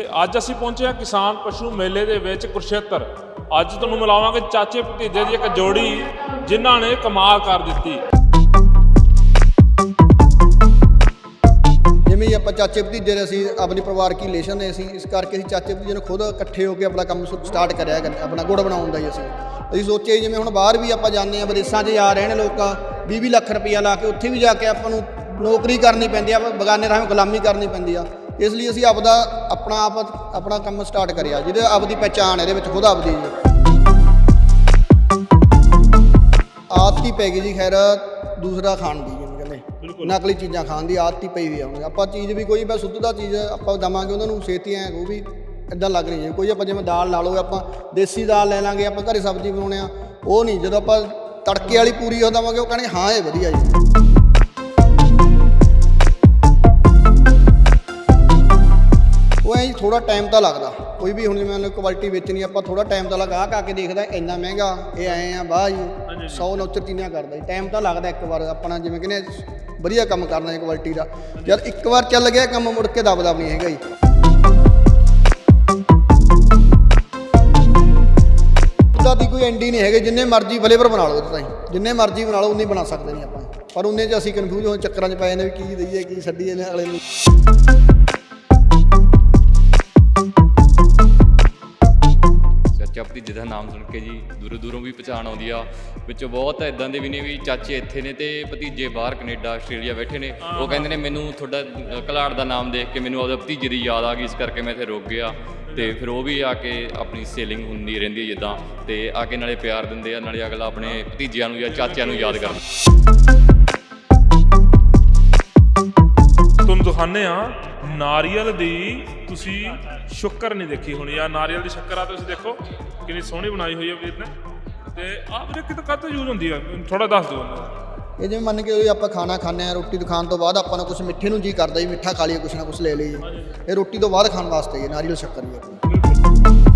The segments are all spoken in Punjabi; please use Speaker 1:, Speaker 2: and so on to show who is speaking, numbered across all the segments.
Speaker 1: ਤੇ ਅੱਜ ਅਸੀਂ ਪਹੁੰਚੇ ਹਾਂ ਕਿਸਾਨ ਪਸ਼ੂ ਮੇਲੇ ਦੇ ਵਿੱਚ ਕੁਰਸ਼ੇਤਰ। ਅੱਜ ਤੁਹਾਨੂੰ ਮਿਲਾਵਾਂਗੇ ਚਾਚੇ ਭਤੀਜੇ ਦੀ ਇੱਕ ਜੋੜੀ, ਜਿਨ੍ਹਾਂ ਨੇ ਕਮਾਲ ਕਰ ਦਿੱਤੀ।
Speaker 2: ਜਿਵੇਂ ਹੀ ਆਪਾਂ ਚਾਚੇ ਭਤੀਜੇ ਦੇ ਅਸੀਂ ਆਪਣੀ ਪਰਿਵਾਰਕ ਰਿਲੇਸ਼ਨ ਨੇ ਅਸੀਂ, ਇਸ ਕਰਕੇ ਅਸੀਂ ਚਾਚੇ ਭਤੀਜੇ ਨੂੰ ਖੁਦ ਇਕੱਠੇ ਹੋ ਕੇ ਆਪਣਾ ਕੰਮ ਸਟਾਰਟ ਕਰਿਆ ਕਰ- ਆਪਣਾ ਗੁੜ ਬਣਾਉਣ ਦਾ ਹੀ ਅਸੀਂ। ਅਸੀਂ ਸੋਚਿਆ ਜਿਵੇਂ ਹੁਣ ਬਾਹਰ ਵੀ ਆਪਾਂ ਜਾਂਦੇ ਆ ਵਿਦੇਸ਼ਾਂ 'ਚ ਜਾ ਰਹੇ ਨੇ ਲੋਕ 20 ਲੱਖ ਰੁਪਈਆ ਲਾ ਕੇ ਉੱਥੇ ਵੀ ਜਾ ਕੇ ਆਪਾਂ ਨੂੰ ਨੌਕਰੀ ਕਰਨੀ ਪੈਂਦੀ ਆ ਬਗਾਨੇ ਰਾਹੀਂ ਗੁਲਾਮੀ ਕਰਨੀ ਪੈਂਦੀ ਆ। ਇਸ ਲਈ ਅਸੀਂ ਆਪਦਾ ਆਪਣਾ ਆਪ ਆਪਣਾ ਕੰਮ ਸਟਾਰਟ ਕਰਿਆ ਜਿਹਦੇ ਆਪਦੀ ਪਹਿਚਾਣ ਇਹਦੇ ਵਿੱਚ ਖੁਦ ਆਪਦੀ ਜੀ। ਆਦਤ ਹੀ ਪੈ ਗਈ ਜੀ ਖੈਰ ਦੂਸਰਾ ਖਾਣ ਦੀ ਜਿਵੇਂ ਕਹਿੰਦੇ ਨਕਲੀ ਚੀਜ਼ਾਂ ਖਾਣ ਦੀ ਆਦਤ ਹੀ ਪਈ ਹੋਈ ਆ ਹੁਣ। ਆਪਾਂ ਚੀਜ਼ ਵੀ ਕੋਈ ਬਸ ਸ਼ੁੱਧ ਦਾ ਚੀਜ਼ ਆਪਾਂ ਦਵਾਂਗੇ ਉਹਨਾਂ ਨੂੰ ਛੇਤੀ ਐ ਉਹ ਵੀ ਇਦਾਂ ਲੱਗ ਰਹੀ ਹੈ। ਕੋਈ ਆਪਾਂ ਜਿਵੇਂ ਦਾਲ ਲਾ ਲਓ ਆਪਾਂ ਦੇਸੀ ਦਾਲ ਲੈ ਲਾਂਗੇ ਆਪਾਂ ਘਰੇ ਸਬਜ਼ੀ ਬਣਾਉਣੇ ਆ ਉਹ ਨਹੀਂ। ਜਦੋਂ ਆਪਾਂ ਤੜਕੇ ਵਾਲੀ ਪੂਰੀ ਉਹ ਦਵਾਂਗੇ ਉਹ ਕਹਿੰਦੇ ਹਾਂ ਇਹ ਵਧੀਆ ਜੀ। ਉਹ ਐਂ ਥੋੜਾ ਟਾਈਮ ਤਾਂ ਲੱਗਦਾ। ਕੋਈ ਵੀ ਹੁਣ ਜਿਵੇਂ ਕੁਆਲਿਟੀ ਵੇਚਣੀ ਆਪਾਂ ਥੋੜਾ ਟਾਈਮ ਤਾਂ ਲਗਾ ਕੇ ਦੇਖਦਾ ਇੰਨਾ ਮਹਿੰਗਾ ਇਹ ਆਏ ਆ ਬਾਹ ਜੀ। 100 ਨੌਚਰ ਚੀਜ਼ਾਂ ਕਰਦਾ ਜੀ। ਟਾਈਮ ਤਾਂ ਲੱਗਦਾ ਇੱਕ ਵਾਰ ਆਪਣਾ ਜਿਵੇਂ ਕਹਿੰਦੇ ਵਧੀਆ ਕੰਮ ਕਰਨਾ ਹੈ ਕੁਆਲਿਟੀ ਦਾ। ਜਦ ਇੱਕ ਵਾਰ ਚੱਲ ਗਿਆ ਕੰਮ ਮੁੜ ਕੇ ਦਬਦਾ ਵੀ ਨਹੀਂ ਹੈਗਾ ਜੀ। ਉਹਦਾ ਦੀ ਕੋਈ ਐਂਡੀ ਨਹੀਂ ਹੈਗੇ ਜਿੰਨੇ ਮਰਜ਼ੀ ਫਲੇਵਰ ਬਣਾ ਲਓ ਤੁਸੀਂ। ਜਿੰਨੇ ਮਰਜ਼ੀ ਬਣਾ ਲਓ ਉਨੇ ਬਣਾ ਸਕਦੇ ਨਹੀਂ ਆਪਾਂ। ਪਰ ਉਹਨੇ 'ਚ ਅਸੀਂ ਕਨਫਿਊਜ਼ ਹੋ ਚੱਕਰਾਂ 'ਚ ਪਏ ਨੇ ਵੀ ਕੀ ਦਈਏ ਕੀ ਛੱਡੀਏ ਨੇ ਅਗਲੇ ਨੂੰ।
Speaker 3: ਦਾ ਨਾਮ ਸੁਣ ਕੇ ਜੀ ਦੂਰੋਂ ਦੂਰੋਂ ਵੀ ਪਛਾਣ ਆਉਂਦੀ ਆ। ਵਿੱਚੋਂ ਬਹੁਤ ਇਦਾਂ ਦੇ ਵੀ ਨੇ ਵੀ ਚਾਚੇ ਇੱਥੇ ਨੇ ਤੇ ਭਤੀਜੇ ਬਾਹਰ ਕੈਨੇਡਾ ਆਸਟ੍ਰੇਲੀਆ ਬੈਠੇ ਨੇ। ਉਹ ਕਹਿੰਦੇ ਨੇ ਮੈਨੂੰ ਤੁਹਾਡਾ ਅ, ਘਲਾੜ ਦਾ ਨਾਮ ਦੇਖ ਕੇ ਮੈਨੂੰ ਆਪਦੇ ਭਤੀਜੇ ਦੀ ਯਾਦ ਆ ਗਈ ਇਸ ਕਰਕੇ ਮੈਂ ਇੱਥੇ ਰੁਕ ਗਿਆ। ਤੇ ਫਿਰ ਉਹ ਵੀ ਆ ਕੇ ਆਪਣੀ ਸੇਲਿੰਗ ਹੁੰਦੀ ਰਹਿੰਦੀ ਹੈ ਜਿੱਦਾਂ। ਤੇ ਆ ਕੇ ਨਾਲੇ ਪਿਆਰ ਦਿੰਦੇ ਆ ਨਾਲੇ ਅਗਲਾ ਆਪਣੇ ਭਤੀਜਿਆਂ ਨੂੰ ਜਾਂ ਚਾਚਿਆਂ ਨੂੰ ਯਾਦ ਕਰਦਾ
Speaker 1: ਤੁਹਾਨੂੰ ਦਿਖਾਉਂਦੇ ਆ ਨਾਰੀਅਲ ਦੀ ਤੁਸੀਂ ਸ਼ੱਕਰ ਨਹੀਂ ਦੇਖੀ ਹੋਣੀ। ਆ ਨਾਰੀਅਲ ਦੀ ਸ਼ੱਕਰ ਆ, ਤੁਸੀਂ ਦੇਖੋ, ਕਿੰਨੀ ਸੋਹਣੀ ਬਣਾਈ ਹੋਈ ਆ ਵੀਰ ਨੇ। ਤੇ ਆਹ ਵੀਰੇ ਕਿਤੇ ਕਾਹਤੋਂ ਯੂਜ਼ ਹੁੰਦੀ ਆ? ਥੋੜਾ ਦੱਸ ਦਿਓ
Speaker 2: ਇਹ ਜਿਵੇਂ ਮੰਨ ਕੇ ਵੀ ਆਪਾਂ ਖਾਣਾ ਖਾਂਦੇ ਆ ਰੋਟੀ ਤੋਂ ਖਾਣ ਤੋਂ ਬਾਅਦ ਆਪਾਂ ਨੂੰ ਕੁਝ ਮਿੱਠੇ ਨੂੰ ਜੀ ਕਰਦਾ ਜੀ ਮਿੱਠਾ ਖਾ ਲਈਏ, ਕੁਛ ਨਾ ਕੁਛ ਲੈ ਲਈਏ। ਇਹ ਰੋਟੀ ਤੋਂ ਬਾਅਦ ਖਾਣ ਵਾਸਤੇ ਹੀ ਨਾਰੀਅਲ ਸ਼ੱਕਰ ਵੀ ਆਪਣੀ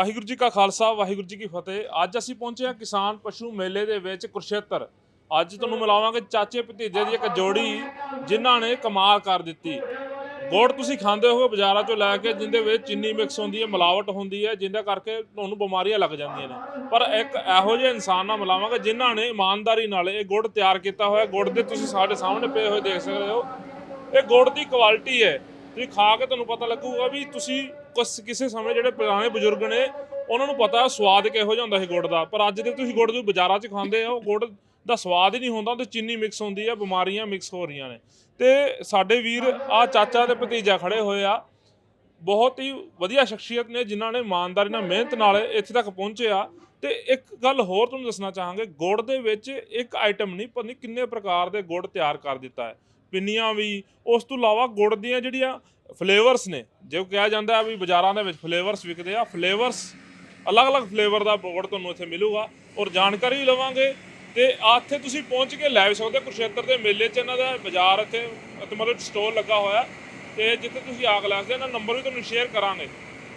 Speaker 1: ਵਾਹਿਗੁਰੂ ਜੀ ਕਾ ਖਾਲਸਾ, ਵਾਹਿਗੁਰੂ ਜੀ ਕੀ ਫਤਿਹ। ਅੱਜ ਅਸੀਂ ਪਹੁੰਚੇ ਹਾਂ ਕਿਸਾਨ ਪਸ਼ੂ ਮੇਲੇ ਦੇ ਵਿੱਚ ਕੁਰਸ਼ੇਤਰ। ਅੱਜ ਤੁਹਾਨੂੰ ਮਿਲਾਵਾਂਗੇ ਚਾਚੇ ਭਤੀਜੇ ਦੀ ਇੱਕ ਜੋੜੀ, ਜਿਨ੍ਹਾਂ ਨੇ ਕਮਾਲ ਕਰ ਦਿੱਤੀ। ਗੁੜ ਤੁਸੀਂ ਖਾਂਦੇ ਹੋ ਬਾਜ਼ਾਰਾਂ ਚੋਂ ਲੈ ਕੇ, ਜਿੰਦੇ ਵਿੱਚ ਚੀਨੀ ਮਿਕਸ ਹੁੰਦੀ ਹੈ, ਮਿਲਾਵਟ ਹੁੰਦੀ ਹੈ, ਜਿੰਦੇ ਕਰਕੇ ਤੁਹਾਨੂੰ ਬਿਮਾਰੀਆਂ ਲੱਗ ਜਾਂਦੀਆਂ ਨੇ। ਪਰ ਇੱਕ ਇਹੋ ਜਿਹੇ ਇਨਸਾਨ ਨਾਲ ਮਿਲਾਵਾਂਗੇ, ਜਿਨ੍ਹਾਂ ਨੇ ਇਮਾਨਦਾਰੀ ਨਾਲ ਇਹ ਗੁੜ ਤਿਆਰ ਕੀਤਾ ਹੋਇਆ। ਗੁੜ ਦੇ ਤੁਸੀਂ ਸਾਡੇ ਸਾਹਮਣੇ ਪਏ ਹੋਏ ਦੇਖ ਸਕਦੇ ਹੋ। ਇਹ ਗੁੜ ਦੀ ਕੁਆਲਿਟੀ ਹੈ। ਤੁਸੀਂ ਖਾ ਕੇ ਤੁਹਾਨੂੰ ਪਤਾ ਲੱਗੂਗਾ ਵੀ ਤੁਸੀਂ ਕੁਸ ਕਿਸੇ ਸਮੇਂ ਜਿਹੜੇ ਪੁਰਾਣੇ ਬਜ਼ੁਰਗ ਨੇ, ਉਹਨਾਂ ਨੂੰ ਪਤਾ ਸਵਾਦ ਕਿਹੋ ਜਿਹਾ ਹੁੰਦਾ ਸੀ ਗੁੜ ਦਾ। ਪਰ ਅੱਜ ਦੇ ਤੁਸੀਂ ਗੁੜ ਨੂੰ ਬਾਜ਼ਾਰਾਂ 'ਚ ਖਾਂਦੇ ਹੋ, ਗੁੜ ਦਾ ਸਵਾਦ ਹੀ ਨਹੀਂ ਹੁੰਦਾ ਉਹਦੇ ਚੀਨੀ ਮਿਕਸ ਹੁੰਦੀ ਹੈ ਬਿਮਾਰੀਆਂ ਮਿਕਸ ਹੋ ਰਹੀਆਂ ਨੇ। ਤੇ ਸਾਡੇ ਵੀਰ, ਆ ਚਾਚਾ ਤੇ ਭਤੀਜਾ ਖੜੇ ਹੋਏ ਆ। ਬਹੁਤ ਹੀ ਵਧੀਆ ਸ਼ਖਸੀਅਤ ਨੇ, ਜਿਨ੍ਹਾਂ ਨੇ ਇਮਾਨਦਾਰੀ ਨਾਲ, ਮਿਹਨਤ ਨਾਲ ਇੱਥੇ ਤੱਕ ਪਹੁੰਚੇ ਆ। ਤੇ ਇੱਕ ਗੱਲ ਹੋਰ ਤੁਹਾਨੂੰ ਦੱਸਣਾ ਚਾਹਾਂਗੇ, ਗੁੜ ਦੇ ਵਿੱਚ ਇੱਕ ਆਈਟਮ ਨਹੀਂ, ਪਤਾ ਨਹੀਂ ਕਿੰਨੇ ਪ੍ਰਕਾਰ ਦੇ ਗੁੜ ਤਿਆਰ ਕਰ ਦਿੱਤਾ ਹੈ। ਪਿੰਨੀਆਂ ਵੀ, ਉਸ ਤੋਂ ਇਲਾਵਾ ਗੁੜ ਦੀਆਂ ਜਿਹੜੀਆਂ ਫਲੇਵਰਸ ਨੇ। ਜੋ ਕਿਹਾ ਜਾਂਦਾ ਹੈ ਵੀ ਬਾਜ਼ਾਰਾਂ ਦੇ ਵਿੱਚ ਫਲੇਵਰਸ ਵਿਕਦੇ ਆ ਫਲੇਵਰਸ ਅਲੱਗ-ਅਲੱਗ ਫਲੇਵਰ ਦਾ ਗੁੜ ਤੁਹਾਨੂੰ ਇੱਥੇ ਮਿਲੂਗਾ ਔਰ ਜਾਣਕਾਰੀ ਲਵਾਂਗੇ। ਤੇ ਆ ਇੱਥੇ ਤੁਸੀਂ ਪਹੁੰਚ ਕੇ ਲੈ ਵੀ ਸਕਦੇ ਹੋ ਕੁਰਸ਼ੇਤਰ ਦੇ ਮੇਲੇ 'ਚ ਇਹਨਾਂ ਦਾ ਬਾਜ਼ਾਰ ਇੱਥੇ ਇੱਥੇ ਮਤਲਬ ਸਟੋਰ ਲੱਗਾ ਹੋਇਆ। ਤੇ ਜਿੱਥੇ ਤੁਸੀਂ ਲੈ ਸਕਦੇ ਹੋ ਇਹਨਾਂ ਨੰਬਰ ਵੀ ਤੁਹਾਨੂੰ ਸ਼ੇਅਰ ਕਰਾਂਗੇ।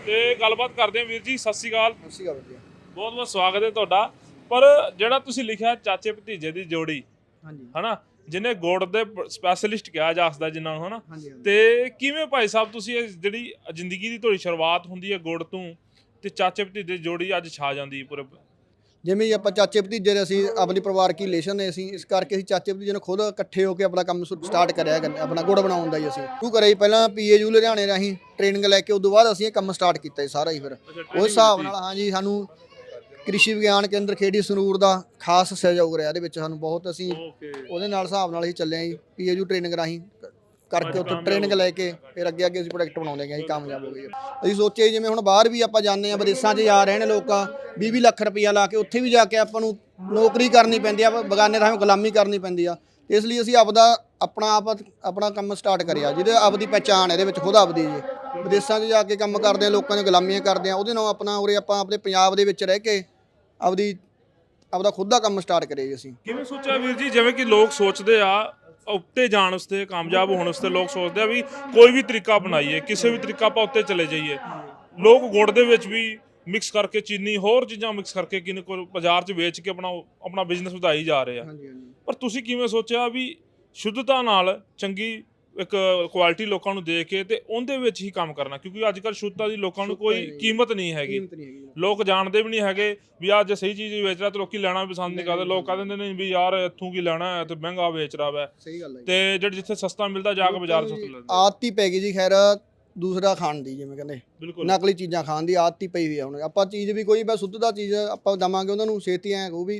Speaker 1: ਤੇ ਗੱਲਬਾਤ ਕਰਦੇ ਹਾਂ ਵੀਰ ਜੀ ਸਤਿ ਸ਼੍ਰੀ ਅਕਾਲ।
Speaker 2: ਅੱਛੀ ਗੱਲ ਵਧੀਆ
Speaker 1: ਬਹੁਤ ਬਹੁਤ ਸਵਾਗਤ ਹੈ ਤੁਹਾਡਾ। ਪਰ ਜਿਹੜਾ ਤੁਸੀਂ ਲਿਖਿਆ ਚਾਚੇ ਭਤੀਜੇ ਦੀ ਜੋੜੀ
Speaker 2: ਹਾਂਜੀ।
Speaker 1: ਹਨਾ? ਜਿਹਨੇ ਗੁੜ ਦੇ ਸਪੈਸ਼ਲਿਸਟ ਕਿਹਾ ਜਾ ਸਕਦਾ ਜਿਨ੍ਹਾਂ ਨੂੰ ਹਨਾ। ਤੇ ਕਿਵੇਂ ਭਾਈ ਸਾਹਿਬ ਤੁਸੀਂ ਇਹ ਜਿਹੜੀ ਜ਼ਿੰਦਗੀ ਦੀ ਤੁਹਾਡੀ ਸ਼ੁਰੂਆਤ ਹੁੰਦੀ ਹੈ ਗੁੜ ਤੋਂ ਤੇ ਚਾਚੇ ਭਤੀਜੇ ਜੋੜੀ ਅੱਜ ਛਾ ਜਾਂਦੀ ਹੈ ਪੂਰੇ
Speaker 2: ਜਿਵੇਂ ਹੀ ਆਪਾਂ ਚਾਚੇ ਭਤੀਜੇ ਦੇ ਅਸੀਂ ਆਪਣੀ ਪਰਿਵਾਰਕ ਰਿਲੇਸ਼ਨ ਨੇ ਅਸੀਂ ਇਸ ਕਰਕੇ ਅਸੀਂ ਚਾਚੇ ਭਤੀਜੇ ਨੇ ਖੁਦ ਇਕੱਠੇ ਹੋ ਕੇ ਆਪਣਾ ਕੰਮ ਸਟਾਰਟ ਕਰਿਆ ਕਰ- ਆਪਣਾ ਗੁੜ ਬਣਾਉਣ ਦਾ ਹੀ ਅਸੀਂ। ਸ਼ੁਰੂ ਕਰਿਆ ਜੀ ਪਹਿਲਾਂ ਪੀਏਯੂ ਲੁਧਿਆਣੇ ਰਾਹੀਂ ਟ੍ਰੇਨਿੰਗ ਲੈ ਕੇ ਉਦੋਂ ਬਾਅਦ ਅਸੀਂ ਇਹ ਕੰਮ ਸਟਾਰਟ ਕੀਤਾ ਜੀ ਸਾਰਾ ਹੀ ਫਿਰ। ਉਸ ਹਿਸਾਬ ਨਾਲ ਹਾਂਜੀ ਸਾਨੂੰ ਕ੍ਰਿਸ਼ੀ ਵਿਗਿਆਨ ਕੇਂਦਰ ਖੇੜੀ ਸੰਗਰੂਰ ਦਾ ਖਾਸ ਸਹਿਯੋਗ ਰਿਹਾ ਇਹਦੇ ਵਿੱਚ ਸਾਨੂੰ ਬਹੁਤ ਅਸੀਂ ਉਹਦੇ ਨਾਲ ਹਿਸਾਬ ਨਾਲ ਅਸੀਂ ਚੱਲੇ ਆਂ ਜੀ ਪੀਏਯੂ ਟ੍ਰੇਨਿੰਗ ਰਾਹੀਂ। ਕਰਕੇ ਉੱਥੇ ਟ੍ਰੇਨਿੰਗ ਲੈ ਕੇ ਫਿਰ ਅੱਗੇ ਅੱਗੇ ਅਸੀਂ ਪ੍ਰੋਡਕਟ ਬਣਾਉਂਦੇ ਗਏ ਜੀ ਕਾਮਯਾਬ ਹੋ ਗਏ। ਅਸੀਂ ਸੋਚਿਆ ਜਿਵੇਂ ਹੁਣ ਬਾਹਰ ਵੀ ਆਪਾਂ ਜਾਂਦੇ ਆ ਵਿਦੇਸ਼ਾਂ 'ਚ ਜਾ ਰਹੇ ਨੇ ਲੋਕ 20 ਲੱਖ ਰੁਪਈਆ ਲਾ ਕੇ ਉੱਥੇ ਵੀ ਜਾ ਕੇ ਆਪਾਂ ਨੂੰ ਨੌਕਰੀ ਕਰਨੀ ਪੈਂਦੀ ਆ ਬਗਾਨੇ ਰਾਹੀਂ ਗੁਲਾਮੀ ਕਰਨੀ ਪੈਂਦੀ ਆ। ਇਸ ਲਈ ਅਸੀਂ ਆਪਦਾ ਆਪਣਾ ਆਪ ਆਪਣਾ ਕੰਮ ਸਟਾਰਟ ਕਰਿਆ ਜਿਹਦੇ ਆਪਦੀ ਪਹਿਚਾਣ ਇਹਦੇ ਵਿੱਚ ਖੁਦ ਆਪਦੀ ਜੀ। ਵਿਦੇਸ਼ਾਂ 'ਚ ਜਾ ਕੇ ਕੰਮ ਕਰਦੇ ਆ ਲੋਕਾਂ ਦੀਆਂ ਗੁਲਾਮੀਆਂ ਕਰਦੇ ਆ ਉਹਦੇ ਨਾਲ ਆਪਣਾ ਉਰੇ ਆਪਾਂ ਆਪਣੇ ਪੰਜਾਬ ਦੇ ਵਿੱਚ ਰਹਿ ਕੇ ਆਪਦੀ ਆਪਦਾ ਖੁਦ ਦਾ ਕੰਮ ਸਟਾਰਟ ਕਰਿਆ ਜੀ ਅਸੀਂ।
Speaker 1: ਕਿਵੇਂ ਸੋਚਿਆ ਵੀਰ ਜੀ ਜਿਵੇਂ ਕਿ ਲੋਕ ਸੋਚਦੇ ਆ ਉੱਤੇ ਜਾਣ ਵਾਸਤੇ ਕਾਮਯਾਬ ਹੋਣ ਵਾਸਤੇ ਲੋਕ ਸੋਚਦੇ ਆ ਵੀ ਕੋਈ ਵੀ ਤਰੀਕਾ ਅਪਣਾਈਏ ਕਿਸੇ ਵੀ ਤਰੀਕਾ ਆਪਾਂ ਉੱਤੇ ਚਲੇ ਜਾਈਏ। ਲੋਕ ਗੁੜ ਦੇ ਵਿੱਚ ਵੀ ਮਿਕਸ ਕਰਕੇ ਚੀਨੀ ਹੋਰ ਚੀਜ਼ਾਂ ਮਿਕਸ ਕਰਕੇ ਕਿਨ ਕੋ ਬਾਜ਼ਾਰ 'ਚ ਵੇਚ ਕੇ ਆਪਣਾ ਆਪਣਾ ਬਿਜ਼ਨਸ ਵਧਾਈ ਜਾ ਰਹੇ ਆ। ਪਰ ਤੁਸੀਂ ਕਿਵੇਂ ਸੋਚਿਆ ਵੀ ਸ਼ੁੱਧਤਾ ਨਾਲ ਚੰਗੀ ਇੱਕ ਕੁਆਲਿਟੀ ਲੋਕਾਂ ਨੂੰ ਦੇ ਕੇ ਤੇ ਉਹਦੇ ਵਿੱਚ ਹੀ ਕੰਮ ਕਰਨਾ ਕਿਉਂਕਿ ਅੱਜ ਕੱਲ ਸ਼ੁੱਧਤਾ ਦੀ ਲੋਕਾਂ ਨੂੰ ਕੋਈ। ਕੀਮਤ ਨਹੀਂ ਹੈਗੀ।
Speaker 2: ਕੀਮਤ ਨਹੀਂ ਹੈਗੀ
Speaker 1: ਲੋਕ ਜਾਣਦੇ ਵੀ ਨਹੀਂ ਹੈਗੇ ਵੀ ਆ ਜੇ ਸਹੀ ਚੀਜ਼ ਵੇਚ ਰਿਹਾ ਤੇ ਲੋਕੀ ਲੈਣਾ ਪਸੰਦ ਨਹੀਂ ਕਰਦੇ। ਲੋਕ ਕਹਿੰਦੇ ਨੇ ਨਹੀਂ ਵੀ ਯਾਰ ਇੱਥੋਂ ਕੀ ਲੈਣਾ ਹੈ ਤੇ ਮਹਿੰਗਾ ਵੇਚ ਰਿਹਾ ਵਾ।
Speaker 2: ਸਹੀ ਗੱਲ ਹੈ।
Speaker 1: ਤੇ ਜਿਹੜੇ ਜਿੱਥੇ ਸਸਤਾ ਮਿਲਦਾ ਜਾ ਕੇ ਬਾਜ਼ਾਰ ਸਸਤਾ ਲੈਂਦੇ
Speaker 2: ਆਦਤ ਹੀ ਪੈ ਗਈ ਜੀ ਖੈਰ ਦੂਸਰਾ ਖਾਣ ਦੀ ਜਿਵੇਂ ਕਹਿੰਦੇ।
Speaker 1: ਬਿਲਕੁਲ।
Speaker 2: ਨਕਲੀ ਚੀਜ਼ਾਂ ਖਾਣ ਦੀ ਆਦਤ ਹੀ ਪਈ ਹੋਈ ਆ ਹੁਣ। ਆਪਾਂ ਚੀਜ਼ ਵੀ ਕੋਈ ਬਸ ਸੁੱਧ ਦਾ ਚੀਜ਼ ਆਪਾਂ ਦਵਾਂਗੇ ਉਹਨਾਂ ਨੂੰ ਛੇਤੀ ਐ ਉਹ ਵੀ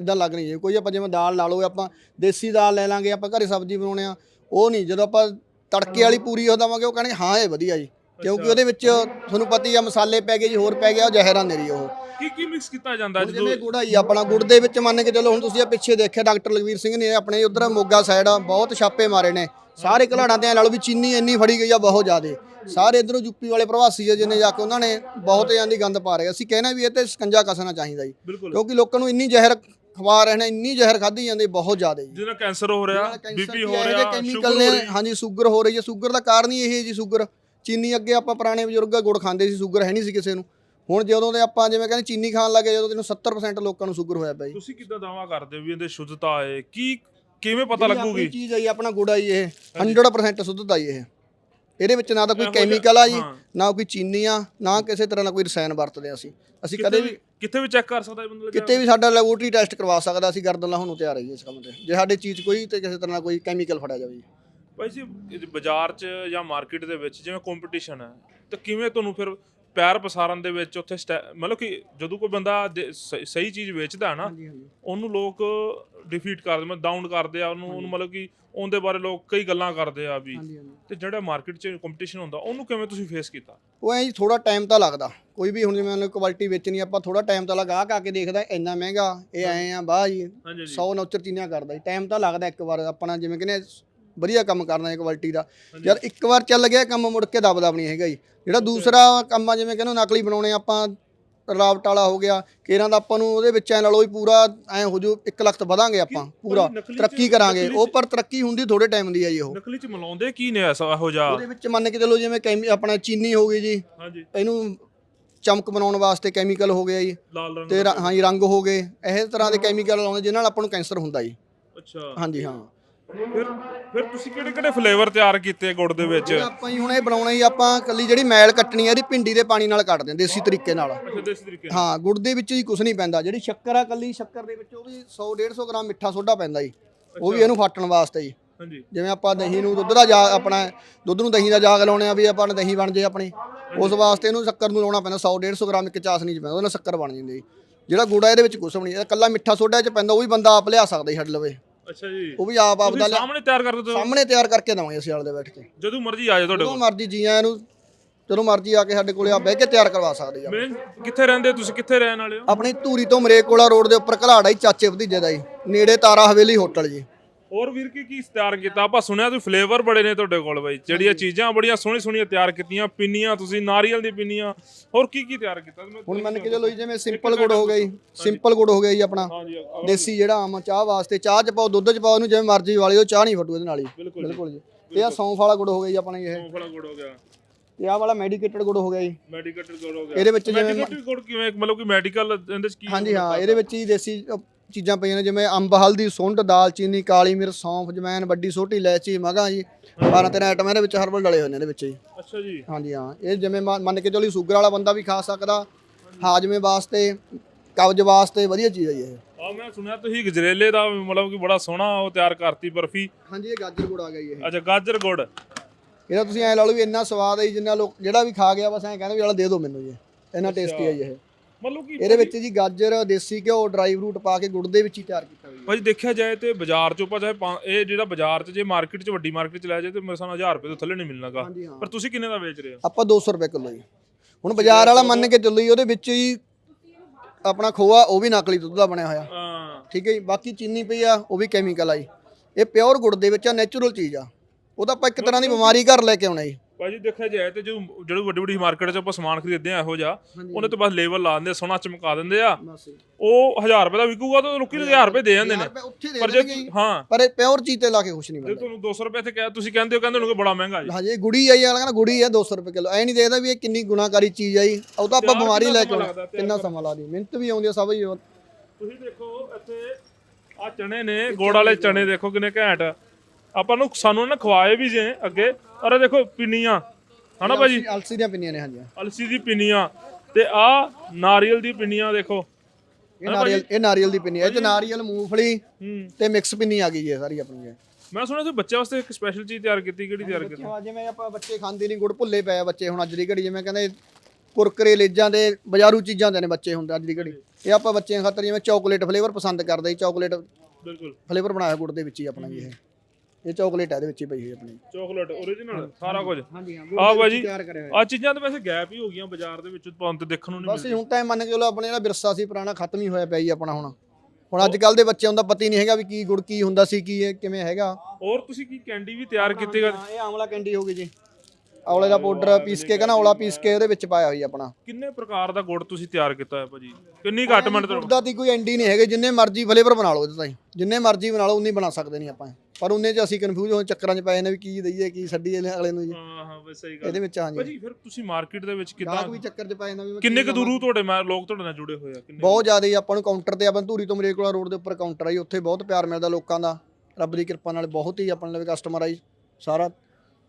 Speaker 2: ਇਦਾਂ ਲੱਗ ਨਹੀਂ ਜੇ। ਕੋਈ ਆਪਾਂ ਜਿਵੇਂ ਦਾਲ ਲਾ ਲਓ ਆਪਾਂ ਦੇਸੀ ਦਾਲ ਲੈ ਲਾਂਗੇ ਆਪਾਂ ਘਰੇ ਸਬਜ਼ੀ ਬਣਾਉਣੇ ਆ ਉਹ ਨਹੀਂ। ਜਦੋਂ ਆਪਾਂ ਤੜਕੇ ਵਾਲੀ ਪੂਰੀ ਉਹ ਦਵਾਂਗੇ ਉਹ ਕਹਿੰਦੇ ਹਾਂ ਇਹ ਵਧੀਆ ਜੀ। ਕਿਉਂਕਿ ਉਹਦੇ ਵਿੱਚ ਤੁਹਾਨੂੰ ਪਤਾ ਹੀ ਆ ਮਸਾਲੇ ਪੈ ਗਏ ਜੀ ਹੋਰ ਪੈ ਗਿਆ ਉਹ ਜ਼ਹਿਰਾਂ ਨੇ ਜੀ ਉਹ।
Speaker 1: ਕੀ ਕੀ ਮਿਕਸ ਕੀਤਾ ਜਾਂਦਾ ਜਦੋਂ
Speaker 2: ਜਿਵੇਂ ਗੁੜ ਆਈ ਆਪਣਾ ਗੁੜ ਦੇ ਵਿੱਚ ਮੰਨ ਕੇ ਚੱਲੋ ਹੁਣ ਤੁਸੀਂ ਆ ਪਿੱਛੇ ਦੇਖਿਆ ਡਾਕਟਰ ਲਖਵੀਰ ਸਿੰਘ ਨੇ ਆਪਣੇ ਉਧਰ ਮੋਗਾ ਸਾਈਡ ਬਹੁਤ ਛਾਪੇ ਮਾਰੇ ਨੇ। ਸਾਰੇ ਘਲਾੜਾਂ ਤੇ ਐਂ ਲਾ ਲਓ ਵੀ ਚੀਨੀ ਇੰਨੀ ਫੜੀ ਗਈ ਆ ਬਹੁਤ ਜ਼ਿਆਦੇ। ਸਾਰੇ ਇਧਰੋਂ ਯੂਪੀ ਵਾਲੇ ਪ੍ਰਵਾਸੀ ਆ ਜਿਹਨੇ ਜਾ ਕੇ ਉਹਨਾਂ ਨੇ ਬਹੁਤ ਜਾਂਦੀ ਗੰਦ ਪਾ ਰਹੇ ਅਸੀਂ ਕਹਿੰਦੇ ਵੀ ਇਹ ਤੇ ਸਕੰਜਾ ਕਸਣਾ ਚਾਹੀਦਾ ਜੀ। ਕਿਉਂਕਿ ਲੋਕਾਂ ਨੂੰ ਇੰਨੀ ਜ਼ਹਿਰ ਖਵਾ ਰਹੇ ਨੇ ਇੰਨੀ ਜ਼ਹਿਰ ਖਾਧੀ ਜਾਂਦੀ ਬਹੁਤ ਜ਼ਿਆਦੇ ਜੀ।
Speaker 1: ਜਿਹਦੇ ਨਾਲ ਕੈਂਸਰ ਹੋ ਰਿਹਾ ਬੀਪੀ ਹੋ ਰਿਹਾ
Speaker 2: ਕੈਮੀਕਲ ਨੇ ਹਾਂਜੀ ਸ਼ੂਗਰ ਹੋ ਰਹੀ ਹੈ। ਸ਼ੂਗਰ ਦਾ ਕਾਰਨ ਹੀ ਇਹ ਹੈ ਜੀ ਸ਼ੂਗਰ। ਚੀਨੀ ਅੱਗੇ ਆਪਾਂ ਪੁਰਾਣੇ ਬਜ਼ੁਰਗ ਗੁੜ ਖਾਂਦੇ ਸੀ ਸ਼ੂਗਰ ਹੈ ਨਹੀਂ ਸੀ ਕਿਸੇ ਨੂੰ। ਹੁਣ ਜਦੋਂ ਦੇ ਆਪਾਂ ਜਿਵੇਂ ਕਹਿੰਦੇ ਚੀਨੀ ਖਾਣ ਲੱਗੇ ਜਦੋਂ ਤੈਨੂੰ 70% ਲੋਕਾਂ ਨੂੰ ਸ਼ੂਗਰ ਹੋਇਆ ਪਿਆ ਜੀ।
Speaker 1: ਤੁਸੀਂ ਕਿੱਦਾਂ ਦਾਵਾ ਕਰਦੇ ਹੋ ਵੀ ਇਹਦੇ ਸ਼ੁੱਧਤਾ ਹੈ ਕੀ ਕਿਵੇਂ ਪਤਾ ਲੱਗੂਗੀ?
Speaker 2: ਚੀਜ਼ ਆਈ ਆਪਣਾ ਗੁੜ ਆਈ ਇਹ। 100% ਸ਼ੁੱਧਤਾ ਹੀ ਇਹ। ਇਹਦੇ ਵਿੱਚ ਨਾ ਤਾਂ ਕੋਈ
Speaker 1: ਇਹੋ
Speaker 2: ਕੈਮੀਕਲ ਆ ਜੀ। ਨਾ ਕੋਈ ਚੀਨੀ ਆ ਨਾ ਕਿਸੇ ਤਰ੍ਹਾਂ ਦਾ ਕੋਈ ਰਸਾਇਣ ਵਰਤਦੇ ਅਸੀਂ। ਅਸੀਂ
Speaker 1: ਕਿਤੇ
Speaker 2: ਕਦੇ
Speaker 1: ਵੀ ਕਿਤੇ ਵੀ ਚੈੱਕ ਕਰ ਸਕਦਾ ਇਹ ਬੰਦਾ
Speaker 2: ਕਿਤੇ ਵੀ ਸਾਡਾ ਲੈਬੋਰਟਰੀ ਟੈਸਟ ਕਰਵਾ ਸਕਦਾ ਅਸੀਂ ਗਰਦਨ ਲਾਉਣ ਨੂੰ ਤਿਆਰ ਹਾਂ ਜੀ ਇਸ ਕੰਮ ਤੇ। ਜੇ ਸਾਡੇ ਚੀਜ਼ ਕੋਈ ਤੇ ਕਿਸੇ ਤਰ੍ਹਾਂ ਕੋਈ ਕੈਮੀਕਲ ਫੜਿਆ ਜਾਵੇ ਜੀ।
Speaker 1: ਭਾਈ ਜੀ ਇਹ ਬਾਜ਼ਾਰ 'ਚ ਜਾਂ ਮਾਰਕੀਟ ਦੇ ਵਿੱਚ ਜਿਵੇਂ ਕੰਪੀਟੀਸ਼ਨ ਹੈ ਤਾਂ ਕਿਵੇਂ ਤੁਹਾਨੂੰ ਫਿਰ ਪੈਰ ਪਸਾਰਨ ਦੇ ਵਿੱਚ ਉੱਥੇ ਸਟੈ- ਮਤਲਬ ਕਿ ਜਦੋਂ ਕੋਈ ਬੰਦਾ ਦੇ- ਸਹੀ ਸਹੀ ਚੀਜ਼ ਵੇਚਦਾ ਨਾ
Speaker 2: ਹਾਂਜੀ ਹਾਂਜੀ।
Speaker 1: ਉਹਨੂੰ ਲੋਕ ਡਿਫੀਟ ਕਰਦੇ ਮਤਲਬ ਡਾਊਨ ਕਰਦੇ ਆ ਉਹਨੂੰ ਉਹਨੂੰ ਮਤਲਬ ਕਿ ਉਹਦੇ ਬਾਰੇ ਲੋਕ ਕਈ ਗੱਲਾਂ ਕਰਦੇ ਆ ਵੀ।
Speaker 2: ਹਾਂਜੀ ਹਾਂਜੀ।
Speaker 1: ਤੇ ਜਿਹੜਾ ਮਾਰਕੀਟ 'ਚ ਕੰਪੀਟੀਸ਼ਨ ਹੁੰਦਾ ਉਹਨੂੰ ਕਿਵੇਂ ਤੁਸੀਂ ਫੇਸ ਕੀਤਾ?
Speaker 2: ਉਹ ਐਂ ਥੋੜਾ ਟਾਈਮ ਤਾਂ ਲੱਗਦਾ। ਕੋਈ ਵੀ ਹੁਣ ਜਿਵੇਂ ਉਹਨੇ ਕੁਆਲਿਟੀ ਵੇਚਣੀ ਆਪਾਂ ਥੋੜਾ ਟਾਈਮ ਤਾਂ ਲਗਾ ਕੇ ਆ ਕੇ ਦੇਖਦਾ ਇੰਨਾ ਮਹਿੰਗਾ ਇਹ ਐ ਆ ਬਾਹ ਜੀ।
Speaker 1: ਹਾਂਜੀ
Speaker 2: 100 ਨੌਚਰ ਚੀਨੀਆਂ ਕਰਦਾ ਜੀ। ਟਾਈਮ ਤਾਂ ਲੱਗਦਾ ਇੱਕ ਵਾਰ ਆਪਣਾ ਜਿਵੇਂ ਕਹਿੰਦੇ ਵਧੀਆ ਕੰਮ ਕਰਨਾ ਹੈ ਕੁਆਲਿਟੀ ਦਾ। ਯਾਰ ਇੱਕ ਵਾਰ ਚੱਲ ਗਿਆ ਕੰਮ ਮੁੜ ਕੇ ਦਬਦਾ ਨਹੀਂ ਹੈਗਾ ਜੀ। ਜਿਹੜਾ ਦੂਸਰਾ ਕੰਮ ਆ ਜਿਵੇਂ ਕਹਿੰਦੇ ਨਕਲੀ ਬਣਾਉਣੇ ਆਪਾਂ ਰਾਵਟ ਵਾਲਾ ਹੋ ਗਿਆ ਕੇਰਾਂ ਦਾ ਆਪਾਂ ਨੂੰ ਉਹਦੇ ਵਿੱਚ ਐ ਲਾ ਲਓ ਵੀ ਪੂਰਾ ਐ ਹੋ ਜੂ 1 ਲੱਖ ਤੋਂ ਵਧਾਂਗੇ ਆਪਾਂ ਪੂਰਾ ਤਰੱਕੀ ਕਰਾਂਗੇ। ਉਹ ਪਰ ਤਰੱਕੀ ਹੁੰਦੀ ਥੋੜੇ ਟਾਈਮ ਦੀ ਆ ਜੀ ਉਹ।
Speaker 1: ਨਕਲੀ 'ਚ ਮਿਲਾਉਂਦੇ ਕੀ ਨੇ ਐਸਾ ਇਹੋ ਜਿਹਾ?
Speaker 2: ਉਹਦੇ ਵਿੱਚ ਮੰਨ ਕੇ ਚੱਲੋ ਜਿਵੇਂ ਕੈਮੀ ਆਪਣਾ ਚੀਨੀ ਹੋ ਗਈ ਜੀ।
Speaker 1: ਹਾਂਜੀ।
Speaker 2: ਇਹਨੂੰ ਚਮਕ ਬਣਾਉਣ ਵਾਸਤੇ ਕੈਮੀਕਲ ਹੋ ਗਿਆ ਜੀ। ਤੇ ਰ- ਹਾਂਜੀ ਰੰਗ ਹੋ ਗਏ। ਇਹ ਤਰ੍ਹਾਂ ਦੇ ਕੈਮੀਕਲ ਲਾਉਂਦੇ ਜਿਨ੍ਹਾਂ ਨਾਲ ਆਪਾਂ ਨੂੰ ਕੈਂਸਰ ਹੁੰਦਾ ਜੀ।
Speaker 1: ਅੱਛਾ।
Speaker 2: ਹਾਂਜੀ ਹਾਂ।
Speaker 1: ਫਿਰ ਫਿਰ ਤੁਸੀਂ ਕਿਹੜੇ ਕਿਹੜੇ ਫਲੇਵਰ ਤਿਆਰ ਕੀਤੇ ਗੁੜ ਦੇ ਵਿੱਚ?
Speaker 2: ਆਪਾਂ ਜੀ ਹੁਣ ਇਹ ਬਣਾਉਣਾ ਜੀ ਆਪਾਂ ਕੱਲੀ ਜਿਹੜੀ ਮੈਲ ਕੱਟਣੀ ਹੈ ਇਹਦੀ ਭਿੰਡੀ ਦੇ ਪਾਣੀ ਨਾਲ ਕੱਟਦੇ ਹਾਂ ਦੇਸੀ ਤਰੀਕੇ ਨਾਲ।
Speaker 1: ਅੱਛਾ ਦੇਸੀ ਤਰੀਕੇ ਨਾਲ।
Speaker 2: ਹਾਂ ਗੁੜ ਦੇ ਵਿੱਚ ਜੀ ਕੁਝ ਨਹੀਂ ਪੈਂਦਾ ਜਿਹੜੀ ਸ਼ੱਕਰ ਆ ਕੱਲੀ ਸ਼ੱਕਰ ਦੇ ਵਿੱਚ ਉਹ ਵੀ 100 150 ਗ੍ਰਾਮ ਮਿੱਠਾ ਸੋਡਾ ਪੈਂਦਾ ਜੀ। ਉਹ ਵੀ ਇਹਨੂੰ ਫਾਟਣ ਵਾਸਤੇ ਜੀ।
Speaker 1: ਹਾਂਜੀ।
Speaker 2: ਜਿਵੇਂ ਆਪਾਂ ਦਹੀਂ ਨੂੰ ਦੁੱਧ ਦਾ ਜਾ ਆਪਣਾ ਦੁੱਧ ਨੂੰ ਦਹੀਂ ਦਾ ਜਾਗ ਲਾਉਣੇ ਆ ਵੀ ਆਪਾਂ ਨੂੰ ਦਹੀਂ ਬਣ ਜੇ ਆਪਣੀ ਉਸ ਵਾਸਤੇ ਇਹਨੂੰ ਸ਼ੱਕਰ ਨੂੰ ਲਾਉਣਾ ਪੈਂਦਾ 100 150 ਗ੍ਰਾਮ ਇੱਕ ਚਾਸਨੀ ਚ ਪੈਂਦਾ ਉਹਦੇ ਨਾਲ ਸ਼ੱਕਰ ਬਣ ਜਾਂਦੀ ਜੀ। ਜਿਹੜਾ ਗੁੜ ਆ ਇਹਦੇ ਵਿੱਚ ਕੁਝ ਵੀ ਨਹੀਂ ਇਹ ਕੱਲਾ ਮਿੱਠਾ ਸੋਡਾ ਚ ਪੈਂਦਾ ਉਹ ਵੀ ਬੰਦਾ ਆਪ ਲਿਆ ਸਕਦਾ ਛੱਡ ਲਵੇ।
Speaker 1: ਅੱਛਾ ਜੀ।
Speaker 2: ਉਹ ਵੀ ਆਪ ਆਪ ਦਾ
Speaker 1: ਤੁਸੀਂ ਸਾਹਮਣੇ ਤਿਆਰ ਕਰ ਦਿੰਦੇ ਹੋ?
Speaker 2: ਸਾਹਮਣੇ ਤਿਆਰ ਕਰਕੇ ਦਵਾਂਗੇ ਅਸੀਂ ਦੇ ਬੈਠ ਕੇ।
Speaker 1: ਜਦੋਂ ਮਰਜ਼ੀ ਆ ਜਾਏ ਤੁਹਾਡੇ
Speaker 2: ਜਦੋਂ
Speaker 1: ਕੋਲ।
Speaker 2: ਮਰਜ਼ੀ ਜੀ ਆਇਆਂ ਨੂੰ ਜਦੋਂ ਮਰਜ਼ੀ ਆ ਕੇ ਸਾਡੇ ਕੋਲੇ ਆ ਬਹਿ ਕੇ ਤਿਆਰ ਕਰਵਾ ਸਕਦੇ ਆ।
Speaker 1: ਮੇਨ ਕਿੱਥੇ ਰਹਿੰਦੇ ਹੋ ਤੁਸੀਂ? ਕਿੱਥੇ ਰਹਿਣ ਵਾਲੇ ਹੋ?
Speaker 2: ਆਪਣੀ ਧੂਰੀ ਤੋਂ ਮਰੇਕੋਲਾ ਰੋਡ ਦੇ ਉੱਪਰ ਘਲਾੜਾ ਹੀ ਚਾਚੇ ਭਤੀਜੇ ਦਾ ਜੀ। ਨੇੜੇ ਤਾਰਾ ਹਵੇਲੀ ਹੋਟਲ ਜੀ।
Speaker 1: ਹੋਰ ਵੀਰ ਕੀ ਕੀ ਤਿਆਰ ਕੀਤਾ? ਆਪਾਂ ਸੁਣਿਆ ਤੁਸੀਂ ਫਲੇਵਰ ਬੜੇ ਨੇ ਤੁਹਾਡੇ ਕੋਲ ਬਾਈ। ਜਿਹੜੀਆਂ ਚੀਜ਼ਾਂ ਬੜੀਆਂ ਸੋਹਣੀ ਸੋਹਣੀਆਂ ਤਿਆਰ ਕੀਤੀਆਂ ਪਿੰਨੀਆਂ ਤੁਸੀਂ ਨਾਰੀਅਲ ਦੀ ਪਿੰਨੀਆਂ ਹੋਰ ਕੀ ਕੀ ਤਿਆਰ ਕੀਤਾ?
Speaker 2: ਹੁਣ ਮੰਨ ਕੇ ਚੱਲੋ ਜੀ ਜਿਵੇਂ ਸਿੰਪਲ ਗੁੜ ਹੋ ਗਿਆ ਜੀ ਸਿੰਪਲ ਗੁੜ ਹੋ ਗਿਆ ਜੀ ਆਪਣਾ। ਦੇਸੀ ਜਿਹੜਾ ਆਮ ਚਾਹ ਵਾਸਤੇ ਚਾਹ ਚ ਪਾਓ ਦੁੱਧ ਚ ਪਾਓ ਉਹਨੂੰ ਜਿਵੇਂ ਮਰਜ਼ੀ ਵਾਲੀ ਉਹ ਚਾਹ ਨਹੀਂ ਫਟੂ ਇਹਦੇ ਨਾਲ ਹੀ।
Speaker 1: ਬਿਲਕੁਲ ਜੀ।
Speaker 2: ਤੇ ਆ ਸੌਂਫ ਵਾਲਾ ਗੁੜ ਹੋ ਗਿਆ ਜੀ ਆਪਣਾ ਇਹ।
Speaker 1: ਮੂੰਗਫਲਾ ਗੁੜ ਹੋ ਗਿਆ।
Speaker 2: ਤੇ ਆਹ ਵਾਲਾ ਮੈਡੀਕੇਟਡ ਗੁੜ ਹੋ ਗਿਆ ਜੀ।
Speaker 1: ਮੈਡੀਕਲ ਗੁੜ ਹੋ ਗਿਆ।
Speaker 2: ਇਹਦੇ ਵਿੱਚ ਜਿਵੇਂ
Speaker 1: ਮੈਡੀਕਲ ਗੁੜ ਕਿਵੇਂ? ਮਤਲਬ ਕਿ ਮੈਡੀਕਲ ਇਹਦੇ ਚ ਕੀ
Speaker 2: ਹਾਂਜੀ ਹਾਂ ਇਹਦੇ ਵਿੱਚ ਹੀ ਦੇਸੀ ਚੀਜ਼ਾਂ ਪਈਆਂ ਨੇ ਜਿਵੇਂ ਅੰਬ ਹਲਦੀ ਸੁੰਡ ਦਾਲਚੀਨੀ ਕਾਲੀ ਮਿਰਚ ਸੌਂਫ ਜਮੈਨ ਵੱਡੀ ਛੋਟੀ ਇਲਾਇਚੀ ਮਗਾ ਜੀ 12 13 ਆਈਟਮ ਇਹਦੇ ਵਿੱਚ ਹਰਬਲ ਡਲੇ ਹੋਏ ਨੇ ਇਹਦੇ ਵਿੱਚ ਜੀ।
Speaker 1: ਅੱਛਾ ਜੀ।
Speaker 2: ਹਾਂਜੀ ਹਾਂ ਇਹ ਜਿਵੇਂ ਮੰਨ ਮੰਨ ਕੇ ਚੱਲੀ ਸ਼ੂਗਰ ਵਾਲਾ ਬੰਦਾ ਵੀ ਖਾ ਸਕਦਾ ਹਾਜ਼ਮੇ ਵਾਸਤੇ ਕਬਜ਼ ਵਾਸਤੇ ਵਧੀਆ ਚੀਜ਼ ਹੈ ਜੀ ਇਹ।
Speaker 1: ਆ ਮੈਂ ਸੁਣਿਆ ਤੁਸੀਂ ਗਜਰੇਲੇ ਦਾ ਮਤਲਬ ਕਿ ਬੜਾ ਸੋਹਣਾ ਉਹ ਤਿਆਰ ਕਰਤੀ ਬਰਫੀ।
Speaker 2: ਹਾਂਜੀ ਇਹ ਗਾਜਰ ਗੁੜ ਆ ਗਿਆ ਜੀ ਇਹ।
Speaker 1: ਅੱਛਾ ਗਾਜਰ ਗੁੜ।
Speaker 2: ਇਹਦਾ ਤੁਸੀਂ ਐ ਲਾ ਲਓ ਵੀ ਇੰਨਾ ਸਵਾਦ ਹੈ ਜੀ, ਜਿੰਨਾ ਲੋਕ ਜਿਹੜਾ ਵੀ ਖਾ ਗਿਆ ਬਸ ਐ ਕਹਿੰਦੇ ਵੀ ਵਾਲਾ ਦੇ ਦਿਓ ਮੈਨੂੰ ਜੀ। ਇੰਨਾ ਟੇਸਟੀ ਹੈ ਜੀ ਇਹ।
Speaker 1: ਮਤਲਬ ਕਿ
Speaker 2: ਇਹਦੇ ਵਿੱਚ ਜੀ ਗਾਜਰ ਦੇਸੀ ਘਿਓ ਡਰਾਈ ਫਰੂਟ ਪਾ ਕੇ ਗੁੜ ਦੇ ਵਿੱਚ ਹੀ ਤਿਆਰ ਕੀਤਾ ਹੋਇਆ
Speaker 1: ਭਾਜੀ ਦੇਖਿਆ ਜਾਏ ਤੇ ਬਾਜ਼ਾਰ ਚੋਂ ਪਾ- ਇਹ ਜਿਹੜਾ ਬਾਜ਼ਾਰ 'ਚ ਜੇ ਮਾਰਕੀਟ 'ਚ ਵੱਡੀ ਮਾਰਕੀਟ 'ਚ ਲੈ ਜਾਏ ਤੇ ਮੇਰੇ ਸਾਹਮਣੇ 1000 ਰੁਪਏ ਤੋਂ ਥੱਲੇ ਨਹੀਂ ਮਿਲਣਾਗਾ। ਪਰ ਤੁਸੀਂ ਕਿੰਨੇ ਦਾ ਵੇਚ ਰਹੇ ਹੋ?
Speaker 2: ਆਪਾਂ 200 ਰੁਪਏ ਕਿਲੋ ਜੀ। ਹੁਣ ਬਾਜ਼ਾਰ ਵਾਲਾ ਮੰਨ ਕੇ ਚੱਲੋ ਜੀ ਉਹਦੇ ਵਿੱਚ ਹੀ ਆਪਣਾ ਖੋਆ ਉਹ ਵੀ ਨਕਲੀ ਦੁੱਧ ਦਾ ਬਣਿਆ ਹੋਇਆ।
Speaker 1: ਹਾਂ।
Speaker 2: ਠੀਕ ਹੈ ਜੀ ਬਾਕੀ ਚੀਨੀ ਪਈ ਆ ਉਹ ਵੀ ਕੈਮੀਕਲ ਆ ਜੀ। ਇਹ ਪਿਓਰ ਗੁੜ ਦੇ ਵਿੱਚ ਆ ਨੇਚਰਲ ਚੀਜ਼ ਆ। ਉਹ ਤਾਂ ਆਪਾਂ ਇੱਕ ਤਰ੍ਹਾਂ ਦੀ ਬਿਮਾਰੀ ਘਰ ਲੈ ਕੇ ਆਉਣਾ ਜੀ।
Speaker 1: ਭਾਜੀ ਦੇਖਿਆ ਜਾਏ ਤੇ ਜੋ ਜਿਹੜੀ ਵੱਡੀ ਵੱਡੀ ਮਾਰਕੀਟ 'ਚ ਆਪਾਂ ਸਮਾਨ ਖਰੀਦਦੇ ਆ ਇਹੋ ਜਿਹਾ ਉਹਨੇ ਤੋਂ ਬਸ ਲੇਬਲ ਲਾ ਦਿੰਦੇ ਆ, ਸੋਨਾ ਚਮਕਾ ਦਿੰਦੇ ਆ।
Speaker 2: ਬਸ
Speaker 1: ਉਹ 1000 ਰੁਪਏ ਦਾ ਵਿਕੂਗਾ ਤਾਂ ਲੋਕੀ 1000 ਰੁਪਏ ਦੇ ਜਾਂਦੇ ਨੇ।
Speaker 2: ਉੱਥੇ ਦੇ
Speaker 1: ਪਰ ਜੇ
Speaker 2: ਦੇਣਗੇ।
Speaker 1: ਹਾਂ।
Speaker 2: ਪਰ ਇਹ ਪਿਓਰ ਚੀਜ਼ ਤੇ ਲਾ ਕੇ ਕੁਛ ਨਹੀਂ
Speaker 1: ਜੇ
Speaker 2: ਮਿਲਦਾ
Speaker 1: ਤੁਹਾਨੂੰ 200 ਰੁਪਏ ਤੇ ਕਿਹਾ ਤੁਸੀਂ ਕਹਿੰਦੇ ਹੋ ਕਹਿੰਦੇ ਹੋਣਗੇ ਬੜਾ ਮਹਿੰਗਾ ਜੀ।
Speaker 2: ਹਾਂਜੀ ਇਹ ਗੁੜੀ ਆਈ ਵਾਲਾ ਕਹਿੰਦਾ ਗੁੜੀ ਹੈ 200 ਰੁਪਏ ਕਿਲੋ। ਐ ਨਹੀਂ ਦੇਖਦਾ ਵੀ ਇਹ ਕਿੰਨੀ ਗੁਣਾਕਾਰੀ ਚੀਜ਼ ਆ ਜੀ। ਉਹ ਤਾਂ ਆਪਾਂ
Speaker 1: ਤਿਆਰ
Speaker 2: ਬਿਮਾਰੀ
Speaker 1: ਕਿੰਨਾ
Speaker 2: ਲੈ ਕੇ
Speaker 1: ਸਮਾਂ
Speaker 2: ਆਉਣਾ
Speaker 1: ਲੱਗਦਾ ਤਿਆਰ
Speaker 2: ਕਿੰਨਾ ਸਮਾਂ ਲੱਗਦੀ ਮਿਹਨਤ ਵੀ ਆਉਂਦੀ ਆ ਸਭ ਹੀ
Speaker 1: ਤੁਸੀਂ ਦੇਖੋ ਇੱਥੇ ਆ ਚਣੇ ਨੇ ਗੋੜ ਵਾਲੇ ਚਣੇ ਦੇਖੋ ਕਿੰਨੇ ਘੈਂਟ। ਆਪਾਂ ਨੂੰ ਸਾਨੂੰ ਨਾ ਖਵਾਏ ਵੀ ਜੇ ਅੱਗੇ। ਔਰ ਇਹ ਦੇਖੋ ਪਿੰਨੀਆਂ। ਹਨਾ ਭਾਜੀ?
Speaker 2: ਅਲਸੀ ਦੀਆਂ ਪਿੰਨੀਆਂ ਨੇ ਹਾਂਜੀ।
Speaker 1: ਅਲਸੀ ਦੀ ਪਿੰਨੀਆਂ ਤੇ ਆ ਨਾਰੀਅਲ ਦੀ ਪਿੰਨੀਆਂ ਦੇਖੋ।
Speaker 2: ਇਹ ਨਾਰੀਅਲ ਇਹ ਨਾਰੀਅਲ ਦੀ ਪਿੰਨੀ ਹੈ ਇਹ ਚ ਨਾਰੀਅਲ ਮੂੰਗਫਲੀ
Speaker 1: ਹੂੰ।
Speaker 2: ਤੇ ਮਿਕਸ ਪਿੰਨੀ ਆ ਗਈ ਜੀ ਇਹ ਸਾਰੀ ਆਪਣੀ ਇਹ।
Speaker 1: ਮੈਂ ਸੁਣਿਆ ਸੀ ਬੱਚਿਆਂ ਵਾਸਤੇ ਇੱਕ ਸਪੈਸ਼ਲ ਚੀਜ਼ ਤਿਆਰ ਕੀਤੀ ਕਿਹੜੀ ਤਿਆਰ ਕੀਤੀ?
Speaker 2: ਹਾਂ ਜਿਵੇਂ ਆਪਾਂ ਬੱਚੇ ਖਾਂਦੇ ਨਹੀਂ ਗੁੜ ਭੁੱਲੇ ਪਏ ਬੱਚੇ ਹੁਣ ਅੱਜ ਦੀ ਘੜੀ ਜਿਵੇਂ ਕਹਿੰਦੇ ਕੁਰਕਰੇ ਲੇਜਾਂ ਦੇ ਬਾਜ਼ਾਰੂ ਚੀਜ਼ਾਂ ਦੇ ਨੇ ਬੱਚੇ ਹੁੰਦੇ ਅੱਜ ਦੀ ਘੜੀ। ਇਹ ਆਪਾਂ ਬੱਚਿਆਂ ਖਾਤਰ ਜਿਵੇਂ ਚਾਕਲੇਟ ਫਲੇਵਰ ਪਸੰਦ ਕਰਦੇ ਚਾਕਲੇਟ
Speaker 1: ਬਿਲਕੁਲ।
Speaker 2: ਫਲੇਵਰ ਬਣਾਇਆ ਗੁੜ ਦੇ ਵਿੱਚ ਹੀ ਆਪਣਾ ਇਹ। ਇਹ ਚਾਕਲੇਟ ਹੈ ਇਹਦੇ ਵਿੱਚ ਹੀ ਪਈ ਹੋਈ ਆਪਣੀ।
Speaker 1: ਚਾਕਲੇਟ origignal ਸਾਰਾ ਕੁਝ?
Speaker 2: ਹਾਂਜੀ ਹਾਂ
Speaker 1: ਆ ਭਾਜੀ
Speaker 2: ਤਿਆਰ
Speaker 1: ਆ ਚੀਜ਼ਾਂ ਤਾਂ ਵੈਸੇ ਗੈਪ ਹੀ ਹੋ ਗਈਆਂ ਬਾਜ਼ਾਰ ਦੇ ਵਿੱਚ ਪਾਉਣ ਤੇ ਦੇਖਣ ਨੂੰ ਨਹੀਂ
Speaker 2: ਬਸ ਹੁਣ ਇਹ ਮੰਨ ਕੇ ਚਲੋ ਆਪਣੇ ਜਿਹੜਾ ਵਿਰਸਾ ਸੀ ਪੁਰਾਣਾ ਖਤਮ ਹੀ ਹੋਇਆ ਪਿਆ ਜੀ ਆਪਣਾ ਹੁਣ। ਹੁਣ ਅੱਜ ਕੱਲ ਦੇ ਬੱਚਿਆਂ ਦਾ ਪਤਾ ਹੀ ਨਹੀਂ ਹੈਗਾ ਵੀ ਕੀ ਗੁੜ ਕੀ ਹੁੰਦਾ ਸੀ ਕੀ ਇਹ ਕਿਵੇਂ ਹੈਗਾ।
Speaker 1: ਔਰ ਤੁਸੀਂ ਕੀ ਕੈਂਡੀ ਵੀ ਤਿਆਰ ਕੀਤੀ ਗਾ
Speaker 2: ਹਾਂ, ਇਹ ਆਮਲਾ ਕੈਂਡੀ ਹੋ ਗਈ ਜੀ। ਆਵਲੇ ਦਾ ਪਾਊਡਰ ਪੀਸ ਕੇ ਕਹਿੰਦਾ ਔਲਾ ਪੀਸ ਕੇ ਉਹਦੇ ਵਿੱਚ ਪਾਇਆ ਹੋਈ ਆਪਣਾ।
Speaker 1: ਕਿੰਨੇ ਪ੍ਰਕਾਰ ਦਾ ਗੁੜ ਤੁਸੀਂ ਤਿਆਰ ਕੀਤਾ ਹੈ ਭਾਜੀ? ਕਿੰਨੀ ਘੱਟ ਮਿੰਟ ਤੋਂ
Speaker 2: ਉਹਦਾ ਦੀ ਕੋਈ ਐਂਡੀ ਨਹੀਂ ਹੈਗੇ ਜਿੰਨੇ ਮਰਜ਼ੀ ਫਲੇਵਰ ਬਣਾ ਲਓ ਇਹਦੇ ਤਾਂ ਜੀ। ਜਿੰਨੇ ਮਰਜ਼ੀ ਬਣਾ ਲਓ ਉਨੀ ਬਣਾ ਸਕਦੇ ਨਹੀਂ ਆਪਾਂ। ਪਰ ਉਹਨੇ ਚ ਅਸੀਂ ਕਨਫਿਊਜ਼ ਹੋ ਚੱਕਰਾਂ 'ਚ ਪਏ ਨੇ ਵੀ ਕੀ ਦਈਏ ਕੀ ਛੱਡੀਏ ਅਗਲੇ ਨੂੰ ਜੀ।
Speaker 1: ਹਾਂ ਹਾਂ ਬਸ ਸਹੀ ਗੱਲ।
Speaker 2: ਇਹਦੇ ਵਿੱਚ ਹਾਂਜੀ
Speaker 1: ਭਾਜੀ ਫਿਰ ਤੁਸੀਂ ਮਾਰਕੀਟ ਦੇ ਵਿੱਚ ਕਿੱਦਾਂ
Speaker 2: ਗਾਹਕ ਵੀ ਚੱਕਰ 'ਚ ਪਏ ਨੇ ਵੀ ਮੈਂ
Speaker 1: ਕਿੰਨੇ
Speaker 2: ਕੀ।
Speaker 1: ਦੂਰੂ ਤੁਹਾਡੇ ਮੈਂ ਲੋਕ ਤੁਹਾਡੇ ਨਾਲ ਜੁੜੇ ਹੋਏ ਆ ਕਿੰਨੇ
Speaker 2: ਬਹੁਤ ਜ਼ਿਆਦਾ ਹੀ ਆਪਾਂ ਨੂੰ ਕਾਊਂਟਰ ਤੇ ਆਪਾਂ ਧੂਰੀ ਤੋਂ ਮਰੇਕੋਲਾ ਰੋਡ ਦੇ ਉੱਪਰ ਕਾਊਂਟਰ ਆ ਜੀ ਉੱਥੇ ਬਹੁਤ ਪਿਆਰ ਮਿਲਦਾ ਲੋਕਾਂ ਦਾ। ਰੱਬ ਦੀ ਕਿਰਪਾ ਨਾਲ ਬਹੁਤ ਹੀ ਆਪਣੇ ਲਈ ਕਸਟਮਰ ਆ ਜੀ ਸਾਰਾ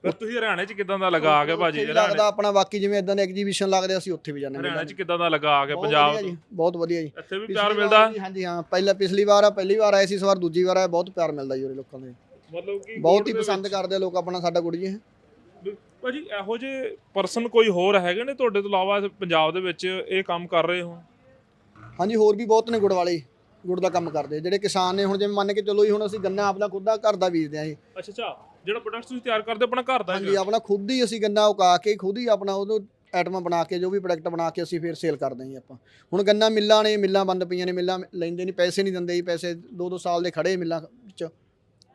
Speaker 1: ਫਿਰ ਤੁਸੀਂ ਹਰਿਆਣੇ 'ਚ ਕਿੱਦਾਂ ਦਾ ਲੱਗਾ ਆ ਕੇ ਭਾਜੀ
Speaker 2: ਲੱਗਦਾ ਆਪਣਾ ਬਾਕੀ ਜਿਵੇਂ ਇਦਾਂ ਦੇ ਐਗਜੀਬਿਸ਼ਨ ਲੱਗਦੇ ਅਸੀਂ ਉੱਥੇ ਵੀ ਜਾਂਦੇ ਹਾਂ।
Speaker 1: ਹਰਿਆਣੇ 'ਚ ਕਿੱਦਾਂ ਦਾ ਲੱਗਾ ਆ ਕੇ
Speaker 2: ਬਹੁਤ
Speaker 1: ਪੰਜਾਬ
Speaker 2: ਜੀ, ਬਹੁਤ ਵਧੀਆ ਜੀ।
Speaker 1: ਇੱਥੇ ਵੀ ਪਿਆਰ ਮਿਲਦਾ?
Speaker 2: ਹਾਂਜੀ ਹਾਂ ਪਹਿਲਾਂ ਪਿਛਲੀ ਵਾਰ ਆ ਪਹਿਲੀ ਵਾਰ ਆਏ ਸੀ ਇਸ ਵਾਰ ਦੂਜੀ ਵਾਰ ਆਏ ਬਹੁਤ ਪਿਆਰ ਮਿਲਦਾ ਜੀ ਉਰੇ ਲੋਕਾਂ ਦੇ
Speaker 1: ਮਤਲਬ ਕਿ
Speaker 2: ਬਹੁਤ ਹੀ ਪਸੰਦ ਕਰਦੇ ਲੋਕ ਆਪਣਾ ਸਾਡਾ ਗੁੜ ਜੀ। ਇਹ।
Speaker 1: ਭਾਜੀ ਇਹੋ ਜਿਹੇ ਪਰਸਨ ਕੋਈ ਹੋਰ ਹੈਗੇ ਨੇ ਤੁਹਾਡੇ ਤੋਂ ਇਲਾਵਾ ਪੰਜਾਬ ਦੇ ਵਿੱਚ ਇਹ ਕੰਮ ਕਰ ਰਹੇ ਹੋ
Speaker 2: ਹਾਂਜੀ ਹੋਰ ਵੀ ਬਹੁਤ ਨੇ ਗੁੜ ਵਾਲੇ ਗੁੜ ਦਾ ਕੰਮ ਕਰਦੇ। ਜਿਹੜੇ ਕਿਸਾਨ ਨੇ ਹੁਣ ਜਿਵੇਂ ਮੰਨ ਕੇ ਚੱਲੋ ਜੀ ਹੁਣ ਅਸੀਂ ਗੰਨਾ ਆਪਣਾ ਖੁਦ ਦਾ ਘਰ ਦਾ ਬੀਜਦੇ ਆ ਜੀ।
Speaker 1: ਅੱਛਾ ਅੱਛਾ। ਜਿਹੜਾ ਪ੍ਰੋਡਕਟ ਤੁਸੀਂ ਤਿਆਰ ਕਰਦੇ ਆਪਣਾ ਘਰ ਦਾ
Speaker 2: ਹਾਂਜੀ
Speaker 1: ਹੈਗਾ।
Speaker 2: ਆਪਣਾ ਖੁਦ ਹੀ ਅਸੀਂ ਗੰਨਾ ਉਗਾ ਕੇ ਖੁਦ ਹੀ ਆਪਣਾ ਉਹਨੂੰ ਆਈਟਮਾਂ ਬਣਾ ਕੇ ਜੋ ਵੀ ਪ੍ਰੋਡਕਟ ਬਣਾ ਕੇ ਅਸੀਂ ਫਿਰ ਸੇਲ ਕਰਦੇ ਹਾਂ ਜੀ ਆਪਾਂ। ਹੁਣ ਗੰਨਾ ਮਿੱਲਾਂ ਨੇ ਮਿੱਲਾਂ ਬੰਦ ਪਈਆਂ ਨੇ ਮਿੱਲਾਂ ਲੈਂਦੇ ਨਹੀਂ ਪੈਸੇ ਨਹੀਂ ਦਿੰਦੇ ਜੀ ਪੈਸੇ 2-2 ਸਾਲ ਦੇ ਖੜੇ ਮਿੱਲਾਂ ਵਿੱਚ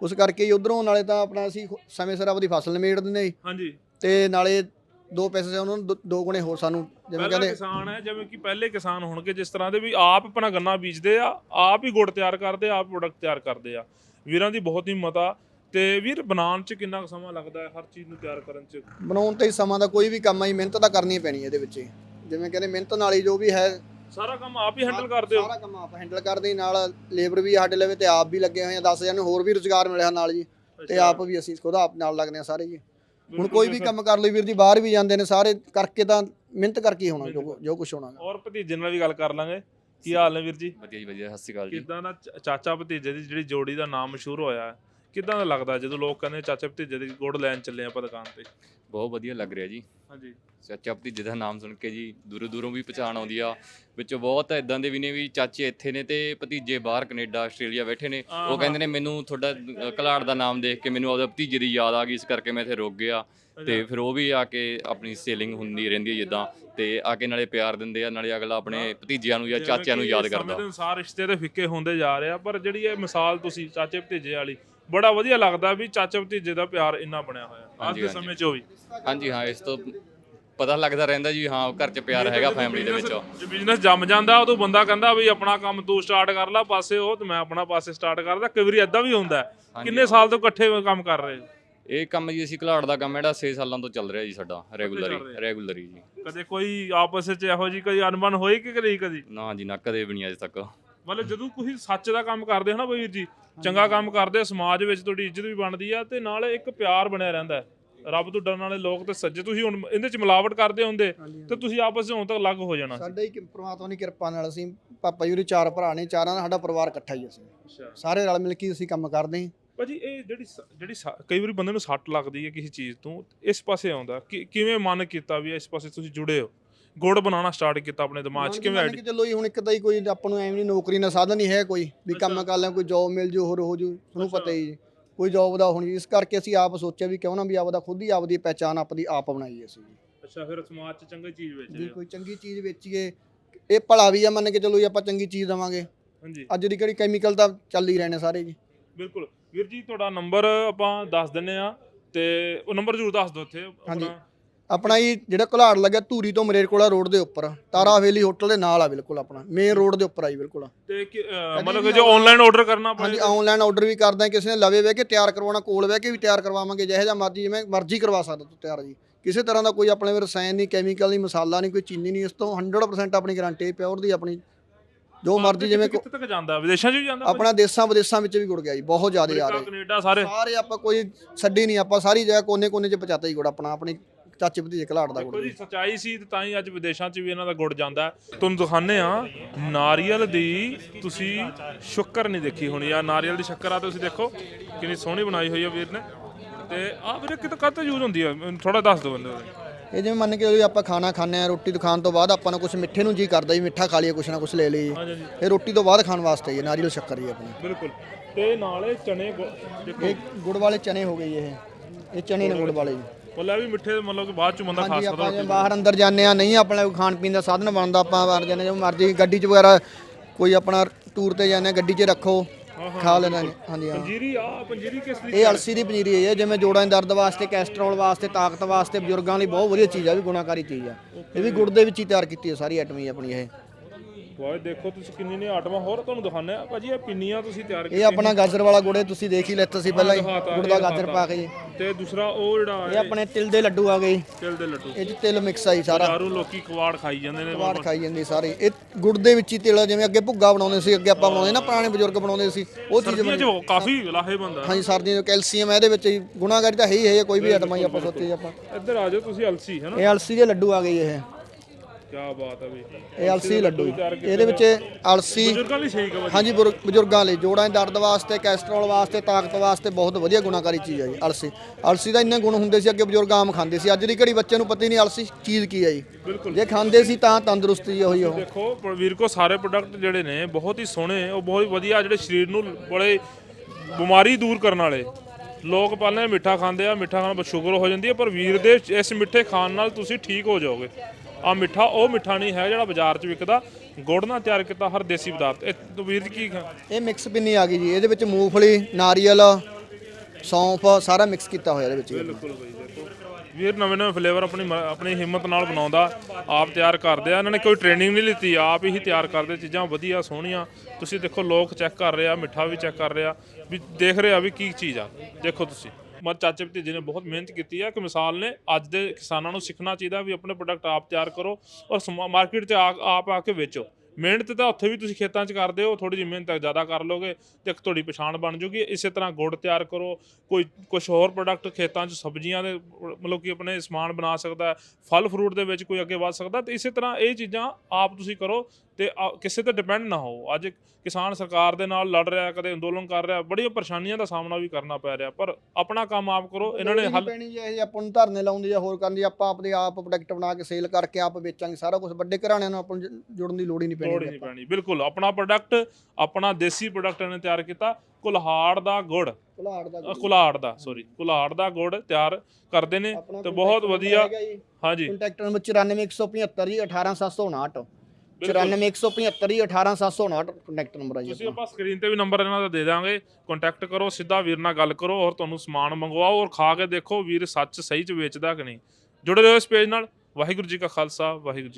Speaker 2: ਉਸ ਕਰਕੇ ਹੀ ਉਧਰੋਂ ਨਾਲੇ ਤਾਂ ਆਪਣਾ ਅਸੀਂ ਖੁ- ਸਮੇਂ ਸਿਰ ਆਪਦੀ ਫਸਲ ਨਿਮੇੜ ਦਿੰਦੇ ਜੀ।
Speaker 1: ਹਾਂਜੀ।
Speaker 2: ਤੇ ਨਾਲੇ ਦੋ ਪੈਸੇ ਸੇ ਉਹਨਾਂ ਨੂੰ ਦੋ- ਦੋ ਗੁਣੇ ਹੋਰ ਸਾਨੂੰ ਜਿਵੇਂ
Speaker 1: ਪਹਿਲਾ
Speaker 2: ਕਹਿੰਦੇ
Speaker 1: ਕਿਸਾਨ ਹੈ ਜਿਵੇਂ ਕਿ ਪਹਿਲੇ ਕਿਸਾਨ ਹੋਣਗੇ ਜਿਸ ਤਰ੍ਹਾਂ ਦੇ ਵੀ ਆਪ ਆਪਣਾ ਗੰਨਾ ਬੀਜਦੇ ਆ ਆਪ ਹੀ ਗੁੜ ਤਿਆਰ ਕਰਦੇ ਆ ਆਪ ਪ੍ਰੋਡਕਟ ਤਿਆਰ ਕਰਦੇ ਆ। ਵੀਰਾਂ ਦੀ ਬਹੁਤ ਹਿੰਮਤ ਆ ਤੇ ਵੀਰ ਬਣਾਉਣ ਚ ਕਿੰਨਾ ਕੁ ਸਮਾਂ ਲੱਗਦਾ ਹੈ? ਹਰ ਚੀਜ਼ ਨੂੰ ਤਿਆਰ ਕਰਨ ਚ?
Speaker 2: ਬਣਾਉਣ ਤੇ ਹੀ ਸਮਾਂ ਦਾ ਕੋਈ ਵੀ ਕੰਮ ਆਈ ਮਿਹਨਤ ਤਾਂ ਕਰਨੀ ਪੈਣੀ ਹੈ ਇਹਦੇ ਵਿੱਚ ਹੀ। ਜਿਵੇਂ ਕਹਿੰਦੇ ਮਿਹਨਤ ਨਾਲ ਹੀ ਜੋ ਵੀ ਹੈ।
Speaker 1: ਸਾਰਾ ਕੰਮ ਆਪ ਹੀ ਹੈਂਡਲ ਕਰਦੇ ਹੋ?
Speaker 2: ਸਾਰਾ ਕੰਮ ਆਪ ਹੈਂਡਲ ਕਰਦੇ ਹੀ ਨਾਲ ਲੇਬਰ ਵੀ ਸਾਡੇ ਲਵੇ ਤੇ ਆਪ ਵੀ ਲੱਗੇ ਹੋਏ ਆ 10000 ਨੂੰ ਹੋਰ ਵੀ ਰੁਜ਼ਗਾਰ ਮਿਲਿਆ ਨਾਲ ਜੀ ਤੇ ਆਪ ਵੀ ਅਸੀਂ ਖੁਦ ਆਪ ਨਾਲ ਲੱਗਦੇ ਆ ਸਾਰੇ ਜੀ। ਹੁਣ ਕੋਈ ਵੀ ਕੰਮ ਕਰ ਲਈ ਵੀਰ ਜੀ ਬਾਹਰ ਵੀ ਜਾਂਦੇ ਨੇ ਸਾਰੇ ਕਰਕੇ ਤਾਂ ਮਿਹਨਤ ਕਰਕੇ ਹੀ ਹੋਣਾ ਜੋ ਜੋ ਕੁਝ ਹੋਣਾ
Speaker 1: ਔਰ ਭਤੀਜੇ ਨਾਲ ਵੀ ਗੱਲ ਕਰ ਲਾਂਗੇ। ਕੀ ਹਾਲ ਨੇ ਵੀਰ ਜੀ?
Speaker 3: ਵਧੀਆ ਜੀ ਵਧੀਆ ਸਤਿ ਸ਼੍ਰੀ ਅਕਾਲ ਜੀ।
Speaker 1: ਕਿੱਦਾਂ ਦਾ ਚ- ਚਾਚਾ ਭਤੀਜੇ ਦੀ ਜਿਹੜੀ ਜੋੜੀ ਦਾ ਨਾਮ ਮਸ਼ਹੂਰ ਹੋਇਆ ਹੈ ਕਿੱਦਾਂ ਦਾ ਲੱਗਦਾ ਜਦੋਂ ਲੋਕ ਕਹਿੰਦੇ ਚਾਚਾ ਭਤੀਜੇ ਦੀ ਗੁੜ ਲੈਣ ਚੱਲੇ ਆਪਾਂ ਦੁਕਾਨ ਤੇ?
Speaker 3: ਬਹੁਤ ਵਧੀਆ ਲੱਗ ਰਿਹਾ ਜੀ।
Speaker 1: ਹਾਂਜੀ।
Speaker 3: ਚਾਚਾ ਭਤੀਜੇ ਦਾ ਨਾਮ ਸੁਣ ਕੇ ਜੀ ਦੂਰੋਂ ਦੂਰੋਂ ਵੀ ਪਛਾਣ ਆਉਂਦੀ ਆ। ਵਿੱਚੋਂ ਬਹੁਤ ਇਦਾਂ ਦੇ ਵੀ ਨੇ ਵੀ ਚਾਚੇ ਇੱਥੇ ਨੇ ਤੇ ਭਤੀਜੇ ਬਾਹਰ ਕੈਨੇਡਾ ਆਸਟ੍ਰੇਲੀਆ ਬੈਠੇ ਨੇ। ਉਹ ਕਹਿੰਦੇ ਨੇ ਮੈਨੂੰ ਤੁਹਾਡਾ ਅ, ਘਲਾੜ ਦਾ ਨਾਮ ਦੇਖ ਕੇ ਮੈਨੂੰ ਆਪਦੇ ਭਤੀਜੇ ਦੀ ਯਾਦ ਆ ਗਈ ਇਸ ਕਰਕੇ ਮੈਂ ਇੱਥੇ ਰੁਕ ਗਿਆ। ਤੇ ਫਿਰ ਉਹ ਵੀ ਆ ਕੇ ਆਪਣੀ ਸੇਲਿੰਗ ਹੁੰਦੀ ਰਹਿੰਦੀ ਹੈ ਜਿੱਦਾਂ। ਤੇ ਆ ਕੇ ਨਾਲੇ ਪਿਆਰ ਦਿੰਦੇ ਆ ਨਾਲੇ ਅਗਲਾ ਆਪਣੇ ਭਤੀਜਿਆਂ ਨੂੰ ਜਾਂ ਚਾਚਿਆਂ ਨੂੰ ਯਾਦ
Speaker 1: ਸਮੇਂ
Speaker 3: ਕਰਦਾ।
Speaker 1: ਦੇ ਅਨੁਸਾਰ ਰਿਸ਼ਤੇ ਤੇ ਫਿੱਕੇ ਹੁੰਦੇ ਜਾ ਰਹੇ ਆ ਪਰ ਜਿਹੜੀ ਇਹ ਮਿਸਾਲ ਤੁਸੀਂ ਚਾਚੇ ਭਤੀਜੇ ਵਾਲੀ ਬੜਾ ਵਧੀਆ ਲੱਗਦਾ ਵੀ ਚਾਚੇ ਭਤੀਜੇ ਦਾ ਪਿਆਰ ਇੰਨਾ ਬਣਿਆ ਹੋਇਆ ਅੱਜ
Speaker 3: ਹਾਂਜੀ,
Speaker 1: ਦੇ
Speaker 3: ਹਾਂਜੀ।
Speaker 1: ਸਮੇਂ 'ਚ ਵੀ
Speaker 3: ਹਾਂਜੀ ਹਾਂ ਇਸ ਤੋਂ ਪਤਾ ਲੱਗਦਾ ਰਹਿੰਦਾ ਜੀ ਹਾਂ ਘਰ 'ਚ ਪਿਆਰ ਹੈਗਾ ਫੈਮਿਲੀ ਦੇ ਵਿੱਚ
Speaker 1: ਜੇ ਬਿਜ਼ਨਸ ਜੰਮ ਜਾਂਦਾ ਉਦੋਂ ਬੰਦਾ ਕਹਿੰਦਾ ਵੀ ਆਪਣਾ ਕੰਮ ਤੂੰ ਸਟਾਰਟ ਕਰ ਲੈ ਪਾਸੇ ਉਹ ਤੇ ਮੈਂ ਆਪਣਾ ਪਾਸੇ ਸਟਾਰਟ ਕਰਦਾ ਕਈ ਵਾਰੀ ਇਦਾਂ ਵੀ ਹੁੰਦਾ ਹੈ। ਕਿੰਨੇ ਸਾਲ ਤੋਂ ਇਕੱਠੇ ਕੰਮ ਕਰ ਰਹੇ ਹੋ?
Speaker 3: ਇਹ ਕੰਮ ਜੀ ਅਸੀਂ ਘਲਾੜ ਦਾ ਕੰਮ ਜਿਹੜਾ 6 ਸਾਲਾਂ ਤੋਂ ਚੱਲ ਰਿਹਾ ਜੀ ਸਾਡਾ ਰੈਗੂਲਰੀ? ਰੈਗੂਲਰੀ ਜੀ
Speaker 1: ਕਦੇ ਕੋਈ ਆਪਸ ਵਿੱਚ ਇਹੋ ਜੀ ਕੋਈ ਅਨਬਨ ਹੋਈ ਕਿ ਕਦੀ ਕਦੀ
Speaker 3: ਨਾ ਜੀ ਨਾ ਕਦੇ ਵੀ ਨਹੀਂ ਅਜੇ ਤੱਕ
Speaker 1: ਮਤਲਬ ਜਦੋਂ ਤੁਸੀਂ ਸੱਚ ਦਾ ਕੰਮ ਕਰਦੇ ਹੋ ਨਾ ਵੀਰ ਜੀ ਚੰਗਾ ਕੰਮ ਕਰਦੇ ਸਮਾਜ ਵਿੱਚ ਤੁਹਾਡੀ ਇੱਜ਼ਤ ਵੀ ਬਣਦੀ ਆ ਤੇ ਨਾਲ ਇੱਕ ਪਿਆਰ ਬਣਿਆ ਰਹਿੰਦਾ ਹੈ। ਰੱਬ ਤੋਂ ਡਰਨ ਵਾਲੇ ਲੋਕ ਤੇ ਸੱਜੇ ਤੁਸੀਂ ਹੁਣ ਇਹਦੇ ਚ ਮਿਲਾਵਟ ਕਰਦੇ ਹੁੰਦੇ ਤੇ ਤੁਸੀਂ ਆਪਸ ਵਿੱਚ ਹੁਣ ਤੱਕ ਅਲੱਗ ਹੋ ਜਾਣਾ
Speaker 2: ਸਾਡੇ ਹੀ ਪ੍ਰਮਾਤਮਾ ਦੀ ਕਿਰਪਾ ਨਾਲ ਅਸੀਂ ਪਾਪਾ ਜੀ ਹੋਰੀ ਚਾਰ ਭਰਾ ਨੇ ਚਾਰਾਂ ਦਾ ਸਾਡਾ ਪਰਿਵਾਰ ਇਕੱਠਾ ਹੀ ਅਸੀਂ। ਸਾਰੇ ਰਲ ਮਿਲ ਕੇ ਅਸੀਂ ਕੰਮ ਕਰਦੇ ਹਾਂ।
Speaker 1: ਭਾਜੀ ਇਹ ਜਿਹੜੀ ਜਿਹੜੀ ਕਈ ਵਾਰੀ ਬੰਦੇ ਨੂੰ ਸੱਟ ਲੱਗਦੀ ਹੈ ਕਿਸੇ ਚੀਜ਼ ਤੋਂ ਇਸ ਪਾਸੇ ਆਉਂਦਾ। ਕਿ ਕਿਵੇਂ ਮਨ ਕੀਤਾ ਵੀ ਇਸ ਪਾਸੇ ਤੁਸੀਂ ਜੁੜੇ ਹੋ? ਗੁੜ ਬਣਾਉਣਾ ਸਟਾਰਟ ਕੀਤਾ ਆਪਣੇ ਦਿਮਾਗ 'ਚ ਕਿਵੇਂ ਆਈਡੀ
Speaker 2: ਕੇ ਚੱਲੋ ਜੀ ਹੁਣ ਇੱਕ ਤਾਂ ਹੀ ਕੋਈ ਆਪਾਂ ਨੂੰ ਐਵੇਂ ਨਹੀਂ ਨੌਕਰੀ ਦਾ ਸਾਧਨ ਨਹੀਂ ਹੈ ਕੋਈ ਵੀ ਕੰਮ ਕਰ ਲਿਆ ਕੋਈ ਜੌਬ ਮਿਲ ਜੂ ਹੋਰ ਹੋ ਜੂ ਤੁਹਾਨੂੰ ਪਤਾ ਹੀ ਜੀ। ਕੋਈ ਜੌਬ ਦਾ ਹੋਣੀ ਇਸ ਕਰਕੇ ਅਸੀਂ ਆਪ ਸੋਚਿਆ ਵੀ ਕਿਉਂ ਨਾ ਵੀ ਆਪਦਾ ਖੁਦ ਹੀ ਆਪਦੀ ਪਹਿਚਾਨ ਆਪਦੀ ਆਪ ਬਣਾਈਏ ਅਸੀਂ ਜੀ।
Speaker 1: ਅੱਛਾ ਫਿਰ ਸਮਾਜ 'ਚ ਚੰਗੀ ਚੀਜ਼ ਵੇਚ
Speaker 2: ਵੀ
Speaker 1: ਰਹੇ ਹੋ।
Speaker 2: ਕੋਈ ਚੰਗੀ ਚੀਜ਼ ਵੇਚੀਏ ਇਹ ਭਲਾ ਵੀ ਆ ਮੰਨ ਕੇ ਚੱਲੋ ਜੀ ਆਪਾਂ ਚੰਗੀ ਚੀਜ਼ ਦਵਾਂਗੇ।
Speaker 1: ਹਾਂਜੀ।
Speaker 2: ਅੱਜ ਦੀ ਕਿਹੜੀ ਕੈਮੀਕਲ ਤਾਂ ਚੱਲ ਹੀ ਰਹੇ ਨੇ ਸਾਰੇ ਜੀ।
Speaker 1: ਬਿਲਕੁਲ। ਵੀਰ ਜੀ ਤੁਹਾਡਾ ਨੰਬਰ ਆਪਾਂ ਦੱਸ ਦਿੰਨੇ ਆ ਤੇ ਉਹ ਨੰਬਰ ਜ਼ਰੂਰ ਦੱਸ ਦਿਓ ਇੱਥੇ। ਆਪਣਾ।
Speaker 2: ਆਪਣਾ ਜੀ ਜਿਹੜਾ ਘੁਲਾੜ ਲੱਗਿਆ ਧੂਰੀ ਤੋਂ ਮਰੇਰਕੋਲਾ ਰੋਡ ਦੇ ਉੱਪਰ। ਤਾਰਾ ਹਵੇਲੀ ਹੋਟਲ ਦੇ ਨਾਲ ਆ ਬਿਲਕੁਲ ਆਪਣਾ। ਮੇਨ ਰੋਡ ਦੇ ਉੱਪਰ ਆਈ ਬਿਲਕੁਲ।
Speaker 1: ਤੇ ਕਿ- ਅਹ,
Speaker 2: ਕਦੀ
Speaker 1: ਮਤਲਬ
Speaker 2: ਵੀ
Speaker 1: ਕਿ ਜੋ ਆਨਲਾਈਨ ਆਰਡਰ ਕਰਨਾ
Speaker 2: ਹਾਂਜੀ
Speaker 1: ਪਏ
Speaker 2: ਆਨਲਾਈਨ ਆਰਡਰ ਵੀ ਕਰਦੇ ਹਾਂ ਕਿਸੇ ਨੇ ਲਵੇ ਬਹਿ ਕੇ ਤਿਆਰ ਕਰਵਾਉਣਾ ਕੋਲ ਬਹਿ ਕੇ ਵੀ ਤਿਆਰ ਕਰਵਾਵਾਂਗੇ ਜਿਹੋ ਜਿਹਾ ਮਰਜ਼ੀ ਜਿਵੇਂ ਮਰਜ਼ੀ ਕਰਵਾ ਸਕਦਾ ਤੂੰ ਤਿਆਰ ਜੀ। ਕਿਸੇ ਤਰ੍ਹਾਂ ਦਾ ਕੋਈ ਆਪਣੇ ਵਿੱਚ ਰਸਾਇਣ ਨਹੀਂ ਕੈਮੀਕਲ ਨਹੀਂ ਮਸਾਲਾ ਨਹੀਂ ਕੋਈ ਚੀਨੀ ਨਹੀਂ ਇਸ ਤੋਂ 100% ਆਪਣੀ ਗਾਰੰਟੀ ਪਿਓਰ ਦੀ ਆਪਣੀ ਜੋ ਮਰਜ਼ੀ ਜਿਵੇਂ ਕੋ-
Speaker 1: ਕਿੱਥੇ ਤੱਕ ਜਾਂਦਾ? ਵਿਦੇਸ਼ਾਂ 'ਚ ਵੀ ਜਾਂਦਾ
Speaker 2: ਆਪਣਾ ਦੇਸਾਂ ਵਿਦੇਸ਼ਾਂ ਵਿੱਚ ਵੀ ਗੁੜ ਗਿਆ ਜੀ ਬਹੁਤ ਜ਼ਿਆਦਾ ਆ
Speaker 1: ਅਮਰੀਕਾ
Speaker 2: ਰਿਹਾ
Speaker 1: ਕੈਨੇਡਾ ਸਾਰੇ।
Speaker 2: ਸਾਰੇ ਆਪਾਂ ਕੋਈ ਛੱਡੀ ਨਹੀਂ ਆਪਾਂ ਸਾਰੀ ਜਗ੍ਹਾ ਕੋਨੇ ਕੋਨੇ 'ਚ ਪਹੁੰਚਾਤਾ ਜੀ ਗੁੜ ਆਪਣਾ ਆਪਣੀ ਚਾਚੇ ਭਤੀਜੇ ਘਲਾੜ ਦਾ
Speaker 1: ਦੇਖੋ
Speaker 2: ਗੁੜ
Speaker 1: ਜੀ
Speaker 2: ਜੀ
Speaker 1: ਸਚਾਈ ਸੀ ਤੇ ਤਾਂ ਹੀ ਅੱਜ ਵਿਦੇਸ਼ਾਂ 'ਚ ਵੀ ਇਹਨਾਂ ਦਾ ਗੁੜ ਜਾਂਦਾ ਹੈ। ਤੁਹਾਨੂੰ ਆ ਨਾਰੀਅਲ ਦੀ ਤੁਸੀਂ ਸ਼ੱਕਰ ਨਹੀਂ ਦੇਖੀ ਹੋਣੀ। ਆ ਨਾਰੀਅਲ ਦੀ ਸ਼ੱਕਰ ਆ ਤੁਸੀਂ ਦੇਖੋ ਕਿੰਨੀ ਸੋਹਣੀ ਬਣਾਈ ਹੋਈ ਆ ਵੀਰ ਨੇ। ਤੇ ਆ ਵੀਰੇ ਕਿਤੇ ਕੱਤ ਯੂਜ਼ ਹੁੰਦੀ ਆ? ਥੋੜਾ ਦੱਸ ਦਿਓ ਬੰਦੇ
Speaker 2: ਇਹ ਜਿਵੇਂ ਮੰਨ ਕੇ ਚਲੋ ਜੀ ਆਪਾਂ ਖਾਣਾ ਖਾਂਦੇ ਆ ਰੋਟੀ ਤੋਂ ਖਾਣ ਤੋਂ ਬਾਅਦ ਆਪਾਂ ਨੂੰ ਕੁਝ ਮਿੱਠੇ ਨੂੰ ਜੀ ਕਰਦਾ ਜੀ ਮਿੱਠਾ ਖਾ ਲਈਏ ਕੁਛ ਨਾ ਕੁਛ ਲੈ ਲਈਏ। ਇਹ ਰੋਟੀ ਤੋਂ ਬਾਅਦ ਖਾਣ ਵਾਸਤੇ ਜੀ ਨਾਰੀਅਲ ਸ਼ੱਕਰ ਜੀ ਆਪਣੀ।
Speaker 1: ਬਿਲਕੁਲ। ਤੇ ਨਾਲੇ ਚਨੇ ਗੁ- ਦੇਖੋ।
Speaker 2: ਇਹ ਗੁੜ ਵਾਲੇ ਚਨੇ ਹੋ ਗਏ ਜੀ ਇਹ। ਇਹ ਚਨੇ ਨੇ ਗੁੜ ਵਾਲੇ ਜੀ।
Speaker 1: ਬੋਲਿਆ ਵੀ ਮਿੱਠੇ ਮਤਲਬ ਕਿ ਬਾਅਦ ਚ ਬੰਦਾ ਖਾ
Speaker 2: ਹਾਂਜੀ
Speaker 1: ਸਕਦਾ
Speaker 2: ਆਪਾਂ ਜੇ ਬਾਹਰ ਅੰਦਰ ਜਾਂਦੇ ਆ ਨਹੀਂ ਆਪਣੇ ਕੋਈ ਖਾਣ ਪੀਣ ਦਾ ਸਾਧਨ ਬਣਦਾ ਆਪਾਂ ਬਾਹਰ ਜਾਂਦੇ ਜੋ ਮਰਜ਼ੀ ਗੱਡੀ 'ਚ ਵਗੈਰਾ ਕੋਈ ਆਪਣਾ ਟੂਰ ਤੇ ਜਾਂਦੇ ਆ ਗੱਡੀ 'ਚ ਰੱਖੋ ਖਾ ਲੈਣਾ। ਹਾਂਜੀ ਹਾਂ।
Speaker 1: ਪੰਜੀਰੀ ਆ ਪੰਜੀਰੀ ਕਿਸ ਲਈ
Speaker 2: ਇਹ ਅਲਸੀ ਦੀ ਪਨੀਰੀ ਹੈ ਜੀ, ਜਿਵੇਂ ਜੋੜਾਂ ਦੇ ਦਰਦ ਵਾਸਤੇ ਕੈਸਟਰੋਲ ਵਾਸਤੇ ਤਾਕਤ ਵਾਸਤੇ ਬਜ਼ੁਰਗਾਂ ਲਈ ਬਹੁਤ ਵਧੀਆ ਚੀਜ਼ ਆ ਇਹ ਵੀ ਗੁਣਾਕਾਰੀ ਚੀਜ਼ ਆ। ਇਹ ਵੀ ਗੁੜ ਦੇ ਵਿੱਚ ਹੀ ਤਿਆਰ ਕੀਤੀ ਹੈ ਸਾਰੀ ਆਈਟਮ ਹੀ ਆਪਣੀ ਇਹ।
Speaker 1: ਵਾਹ ਦੇਖੋ ਤੁਸੀਂ ਕਿੰਨੀ ਨੇ ਆਟਮਾਂ ਹੋਰ ਤੁਹਾਨੂੰ ਦਿਖਾਣੇ ਆ ਭਾਜੀ ਇਹ ਪਿੰਨੀਆਂ ਤੁਸੀਂ ਤਿਆਰ
Speaker 2: ਇਹ ਆਪਣਾ ਗਾਜਰ ਵਾਲਾ ਗੁੜ ਹੈ ਤੁਸੀਂ ਦੇਖ ਹੀ ਲਿੱਤਾ ਸੀ ਪਹਿਲਾਂ ਹੀ
Speaker 1: ਦਿਖਾਤਾ,
Speaker 2: ਗੁੜ ਦਾ
Speaker 1: ਇਹ
Speaker 2: ਗਾਜਰ। ਪਾ ਕੇ ਜੀ।
Speaker 1: ਤੇ ਦੂਸਰਾ ਉਹ ਜਿਹੜਾ
Speaker 2: ਇਹ ਆਪਣੇ ਤਿਲ ਦੇ ਲੱਡੂ ਆ ਗਏ।
Speaker 1: ਤਿਲ ਦੇ ਲੱਡੂ।
Speaker 2: ਇਹ 'ਚ ਤਿਲ ਮਿਕਸ ਆਈ ਸਾਰਾ।
Speaker 1: ਚਾਰੂ ਲੋਕੀ ਕਵਾੜ ਖਾਈ ਜਾਂਦੇ ਨੇ।
Speaker 2: ਵਾੜ ਖਾਈ ਜਾਂਦੀ ਸਾਰੀ। ਇਹ ਗੁੜ ਦੇ ਵਿੱਚ ਹੀ ਤਿਲ ਜਿਵੇਂ ਅੱਗੇ ਭੁੱਗਾ ਬਣਾਉਂਦੇ ਸੀ ਅੱਗੇ ਆਪਾਂ ਬਣਾਉਂਦੇ ਨਾ ਪੁਰਾਣੇ ਬਜ਼ੁਰਗ ਬਣਾਉਂਦੇ ਸੀ ਉਹ ਚੀਜ਼
Speaker 1: ਸਰਦੀਆਂ 'ਚ ਉਹ ਕਾਫੀ ਲਾਹੇਬੰਦ ਆ।
Speaker 2: ਹਾਂਜੀ ਸਰਦੀਆਂ ਚ ਕੈਲਸ਼ੀਅਮ ਹੈ ਇਹਦੇ ਵਿੱਚ ਹੀ ਗੁਣਾਕਾਰੀ ਤਾਂ ਹੈ ਹੀ ਹੈ ਕੋਈ ਵੀ ਆਈਟਮ ਆਈ ਆਪਾਂ ਸੋਚੀਏ ਆਪਾਂ।
Speaker 1: ਇੱਧਰ ਆ ਜਾਓ ਤੁਸੀਂ ਅਲਸੀ ਹੈ ਨਾ?
Speaker 2: ਇਹ ਅਲਸੀ ਦੇ ਲੱਡੂ ਆ ਗਏ ਇਹ।
Speaker 1: ਕੀ ਬਾਤ ਹੈ ਵੀ।
Speaker 2: ਇਹ ਅਲਸੀ ਲੱਡੂ। ਇਹਦੇ ਵਿੱਚ ਅਲਸੀ
Speaker 1: ਬਜ਼ੁਰਗਾਂ ਲਈ ਸਹੀ ਕਵਾ
Speaker 2: ਹਾਂਜੀ ਬੁਰ- ਬਜ਼ੁਰਗਾਂ ਲਈ। ਜੋੜਾਂ ਦੇ ਦਰਦ ਵਾਸਤੇ ਕੈਸਟਰੋਲ ਵਾਸਤੇ ਤਾਕਤ ਵਾਸਤੇ ਬਹੁਤ ਵਧੀਆ ਗੁਣਾਕਾਰੀ ਚੀਜ਼ ਹੈ ਜੀ ਅਲਸੀ। ਅਲਸੀ ਦਾ ਇੰਨੇ ਗੁਣ ਹੁੰਦੇ ਸੀ ਅੱਗੇ ਬਜ਼ੁਰਗ ਆਮ ਖਾਂਦੇ ਸੀ। ਅੱਜ ਦੀ ਘੜੀ ਬੱਚੇ ਨੂੰ ਪਤਾ ਹੀ ਨਹੀਂ ਅਲਸੀ ਚੀਜ਼ ਕੀ ਹੈ ਜੀ।
Speaker 1: ਬਿਲਕੁਲ।
Speaker 2: ਜੇ ਖਾਂਦੇ ਸੀ ਤਾਂ ਤੰਦਰੁਸਤੀ ਉਹੀ ਉਹ।
Speaker 1: ਦੇਖੋ ਪ- ਵੀਰ ਕੋ ਸਾਰੇ ਪ੍ਰੋਡਕਟ ਜਿਹੜੇ ਨੇ ਬਹੁਤ ਹੀ ਸੋਹਣੇ ਉਹ ਬਹੁਤ ਹੀ ਵਧੀਆ ਜਿਹੜੇ ਸਰੀਰ ਨੂੰ ਬੜੇ ਬਿਮਾਰੀ ਦੂਰ ਕਰਨ ਵਾਲੇ। ਲੋਕ ਪਹਿਲਾਂ ਮਿੱਠਾ ਖਾਂਦੇ ਆ ਮਿੱਠਾ ਖਾਣ ਨਾਲ ਸ਼ੂਗਰ ਹੋ ਜਾਂਦੀ ਹੈ ਪਰ ਵੀਰ ਦੇ ਇਸ ਮਿੱਠੇ ਖਾਣ ਨਾਲ ਤੁਸੀਂ ਠੀਕ ਹੋ ਜਾਓਗੇ। ਆ ਮਿੱਠਾ ਉਹ ਮਿੱਠਾ ਨਹੀਂ ਹੈ ਜਿਹੜਾ ਬਾਜ਼ਾਰ 'ਚ ਵਿਕਦਾ। ਗੁੜ ਨਾਲ ਤਿਆਰ ਕੀਤਾ ਹਰ ਦੇਸੀ ਪਦਾਰਥ। ਇਹ ਵੀਰ ਜੀ ਕੀ ਖਾ-
Speaker 2: ਇਹ ਮਿਕਸ ਪਿੰਨੀ ਆ ਗਈ ਜੀ। ਇਹਦੇ ਵਿੱਚ ਮੂੰਗਫਲੀ ਨਾਰੀਅਲ ਸੌਂਫ ਸਾਰਾ ਮਿਕਸ ਕੀਤਾ ਹੋਇਆ ਇਹਦੇ ਵਿੱਚ ਜੀ।
Speaker 1: ਬਿਲਕੁਲ ਵੀਰ ਨਵੇਂ ਨਵੇਂ ਫਲੇਵਰ ਆਪਣੀ ਮ- ਆਪਣੀ ਹਿੰਮਤ ਨਾਲ ਬਣਾਉਂਦਾ। ਆਪ ਤਿਆਰ ਕਰਦੇ ਆ। ਇਹਨਾਂ ਨੇ ਕੋਈ ਟ੍ਰੇਨਿੰਗ ਨਹੀਂ ਲਿੱਤੀ। ਆਪ ਹੀ ਤਿਆਰ ਕਰਦੇ। ਚੀਜ਼ਾਂ ਵਧੀਆ ਸੋਹਣੀਆਂ। ਤੁਸੀਂ ਦੇਖੋ ਲੋਕ ਚੈੱਕ ਕਰ ਰਹੇ ਆ ਮਿੱਠਾ ਵੀ ਚੈੱਕ ਕਰ ਰਹੇ ਆ। ਵੀ ਦੇਖ ਰਹੇ ਆ ਵੀ ਕੀ ਚੀਜ਼ ਆ। ਦੇਖੋ ਤੁਸੀਂ। ਮਰ ਚਾਚੇ ਭਤੀਜੇ ਨੇ ਬਹੁਤ ਮਿਹਨਤ ਕੀਤੀ ਹੈ ਕਿ ਮਿਸਾਲ ਨੇ, ਅੱਜ ਦੇ ਕਿਸਾਨਾਂ ਨੂੰ ਸਿੱਖਣਾ ਚਾਹੀਦਾ ਵੀ ਆਪਣੇ ਪ੍ਰੋਡਕਟ ਆਪ ਤਿਆਰ ਕਰੋ ਔਰ ਮਾਰਕੀਟ 'ਚ ਆ- ਆਪ ਆ ਕੇ ਵੇਚੋ। ਮਿਹਨਤ ਤਾਂ ਉੱਥੇ ਵੀ ਤੁਸੀਂ ਖੇਤਾਂ 'ਚ ਕਰਦੇ ਹੋ ਥੋੜੀ ਜਿਹੀ ਮਿਹਨਤ ਜ਼ਿਆਦਾ ਕਰ ਲੋਗੇ ਤੇ ਇੱਕ ਤੁਹਾਡੀ ਪਛਾਣ ਬਣ ਜੂਗੀ। ਇਸੇ ਤਰ੍ਹਾਂ ਗੁੜ ਤਿਆਰ ਕਰੋ, ਕੋਈ ਕੁਝ ਹੋਰ ਪ੍ਰੋਡਕਟ ਖੇਤਾਂ 'ਚ ਸਬਜ਼ੀਆਂ ਦੇ, ਮਤਲਬ ਕਿ ਆਪਣੇ ਸਮਾਨ ਬਣਾ ਸਕਦਾ, ਫਲ ਫਰੂਟ ਦੇ ਵਿੱਚ ਕੋਈ ਅੱਗੇ ਵਧ ਸਕਦਾ। ਤੇ ਇਸੇ ਤਰ੍ਹਾਂ ਇਹ ਚੀਜ਼ਾਂ ਆਪ ਤੁਸੀਂ ਕਰੋ ਤੇ ਆ- ਕਿਸੇ ਤੇ ਡਿਪੈਂਡ ਨਾ ਹੋ। ਅੱਜ ਕਿਸਾਨ ਸਰਕਾਰ ਦੇ ਨਾਲ ਲੜ ਰਿਹਾ ਕਦੇ ਅੰਦੋਲਨ ਕਰ ਰਿਹਾ ਬੜੀਆਂ ਪਰੇਸ਼ਾਨੀਆਂ ਦਾ ਸਾਹਮਣਾ ਵੀ ਕਰਨਾ ਪੈ ਰਿਹਾ ਪਰ ਆਪਣਾ ਕੰਮ ਆਪ ਕਰੋ ਇਹਨਾਂ ਨੇ
Speaker 2: ਲੋੜ ਹੀ
Speaker 1: ਹੱਲ
Speaker 2: ਪੈਣੀ ਜੇ ਇਹ ਆਪਾਂ ਨੂੰ ਧਰਨੇ ਲਾਉਂਦੇ ਜਾਂ ਹੋਰ ਕਰਨ ਦੀ ਆਪਾਂ ਆਪਦੇ ਆਪ ਪ੍ਰੋਡਕਟ ਬਣਾ ਕੇ ਸੇਲ ਕਰਕੇ ਆਪ ਵੇਚਾਂਗੇ ਸਾਰਾ ਕੁਝ ਵੱਡੇ ਘਰਾਣਿਆਂ ਨੂੰ ਆਪਾਂ ਨੂੰ ਜ- ਜੁੜਨ ਦੀ ਲੋੜ ਹੀ ਨਹੀਂ
Speaker 1: ਲੋੜ ਹੀ
Speaker 2: ਪੈਣੀ
Speaker 1: ਨਹੀਂ ਪੈਣੀ ਬਿਲਕੁਲ ਆਪਣਾ ਪ੍ਰੋਡਕਟ ਆਪਣਾ ਦੇਸੀ ਪ੍ਰੋਡਕਟ ਇਹਨੇ ਤਿਆਰ ਕੀਤਾ ਕੁਲਹਾੜ ਦਾ ਗੁੜ।
Speaker 2: ਘੁਲਾੜ ਦਾ
Speaker 1: ਅ, ਕੁਲਾੜ ਦਾ ਸੌਰੀ ਕੁਲਾੜ ਦਾ ਗੁੜ ਤਿਆਰ ਕਰਦੇ ਨੇ ਤੇ ਬਹੁਤ ਵਧੀਆ ਹਾਂਜੀ।
Speaker 2: ਕੰਟੈਕਟ ਨੰਬਰ 94175 ਜੀ 18759 94175 ਜੀ 18759 ਕੰਟੈਕਟ ਨੰਬਰ ਹੈ ਜੀ
Speaker 1: ਤੁਸੀਂ
Speaker 2: ਆਪਣਾ।
Speaker 1: ਆਪਾਂ ਸਕਰੀਨ ਤੇ ਵੀ ਨੰਬਰ ਇਹਨਾਂ ਦਾ ਦੇ ਦਾਂਗੇ। ਕੰਟੈਕਟ ਕਰੋ ਸਿੱਧਾ ਵੀਰ ਨਾਲ ਗੱਲ ਕਰੋ ਔਰ ਤੁਹਾਨੂੰ ਸਮਾਨ ਮੰਗਵਾਓ ਔਰ ਖਾ ਕੇ ਦੇਖੋ ਵੀਰ ਸੱਚ ਸਹੀ ਚ ਵੇਚਦਾ ਕਿ ਨਹੀਂ। ਜੁੜੇ ਰਹੋ ਇਸ ਪੇਜ ਨਾਲ। ਵਾਹਿਗੁਰੂ ਜੀ ਕਾ ਖਾਲਸਾ ਵਾਹਿਗੁਰੂ ਜੀ ਕੀ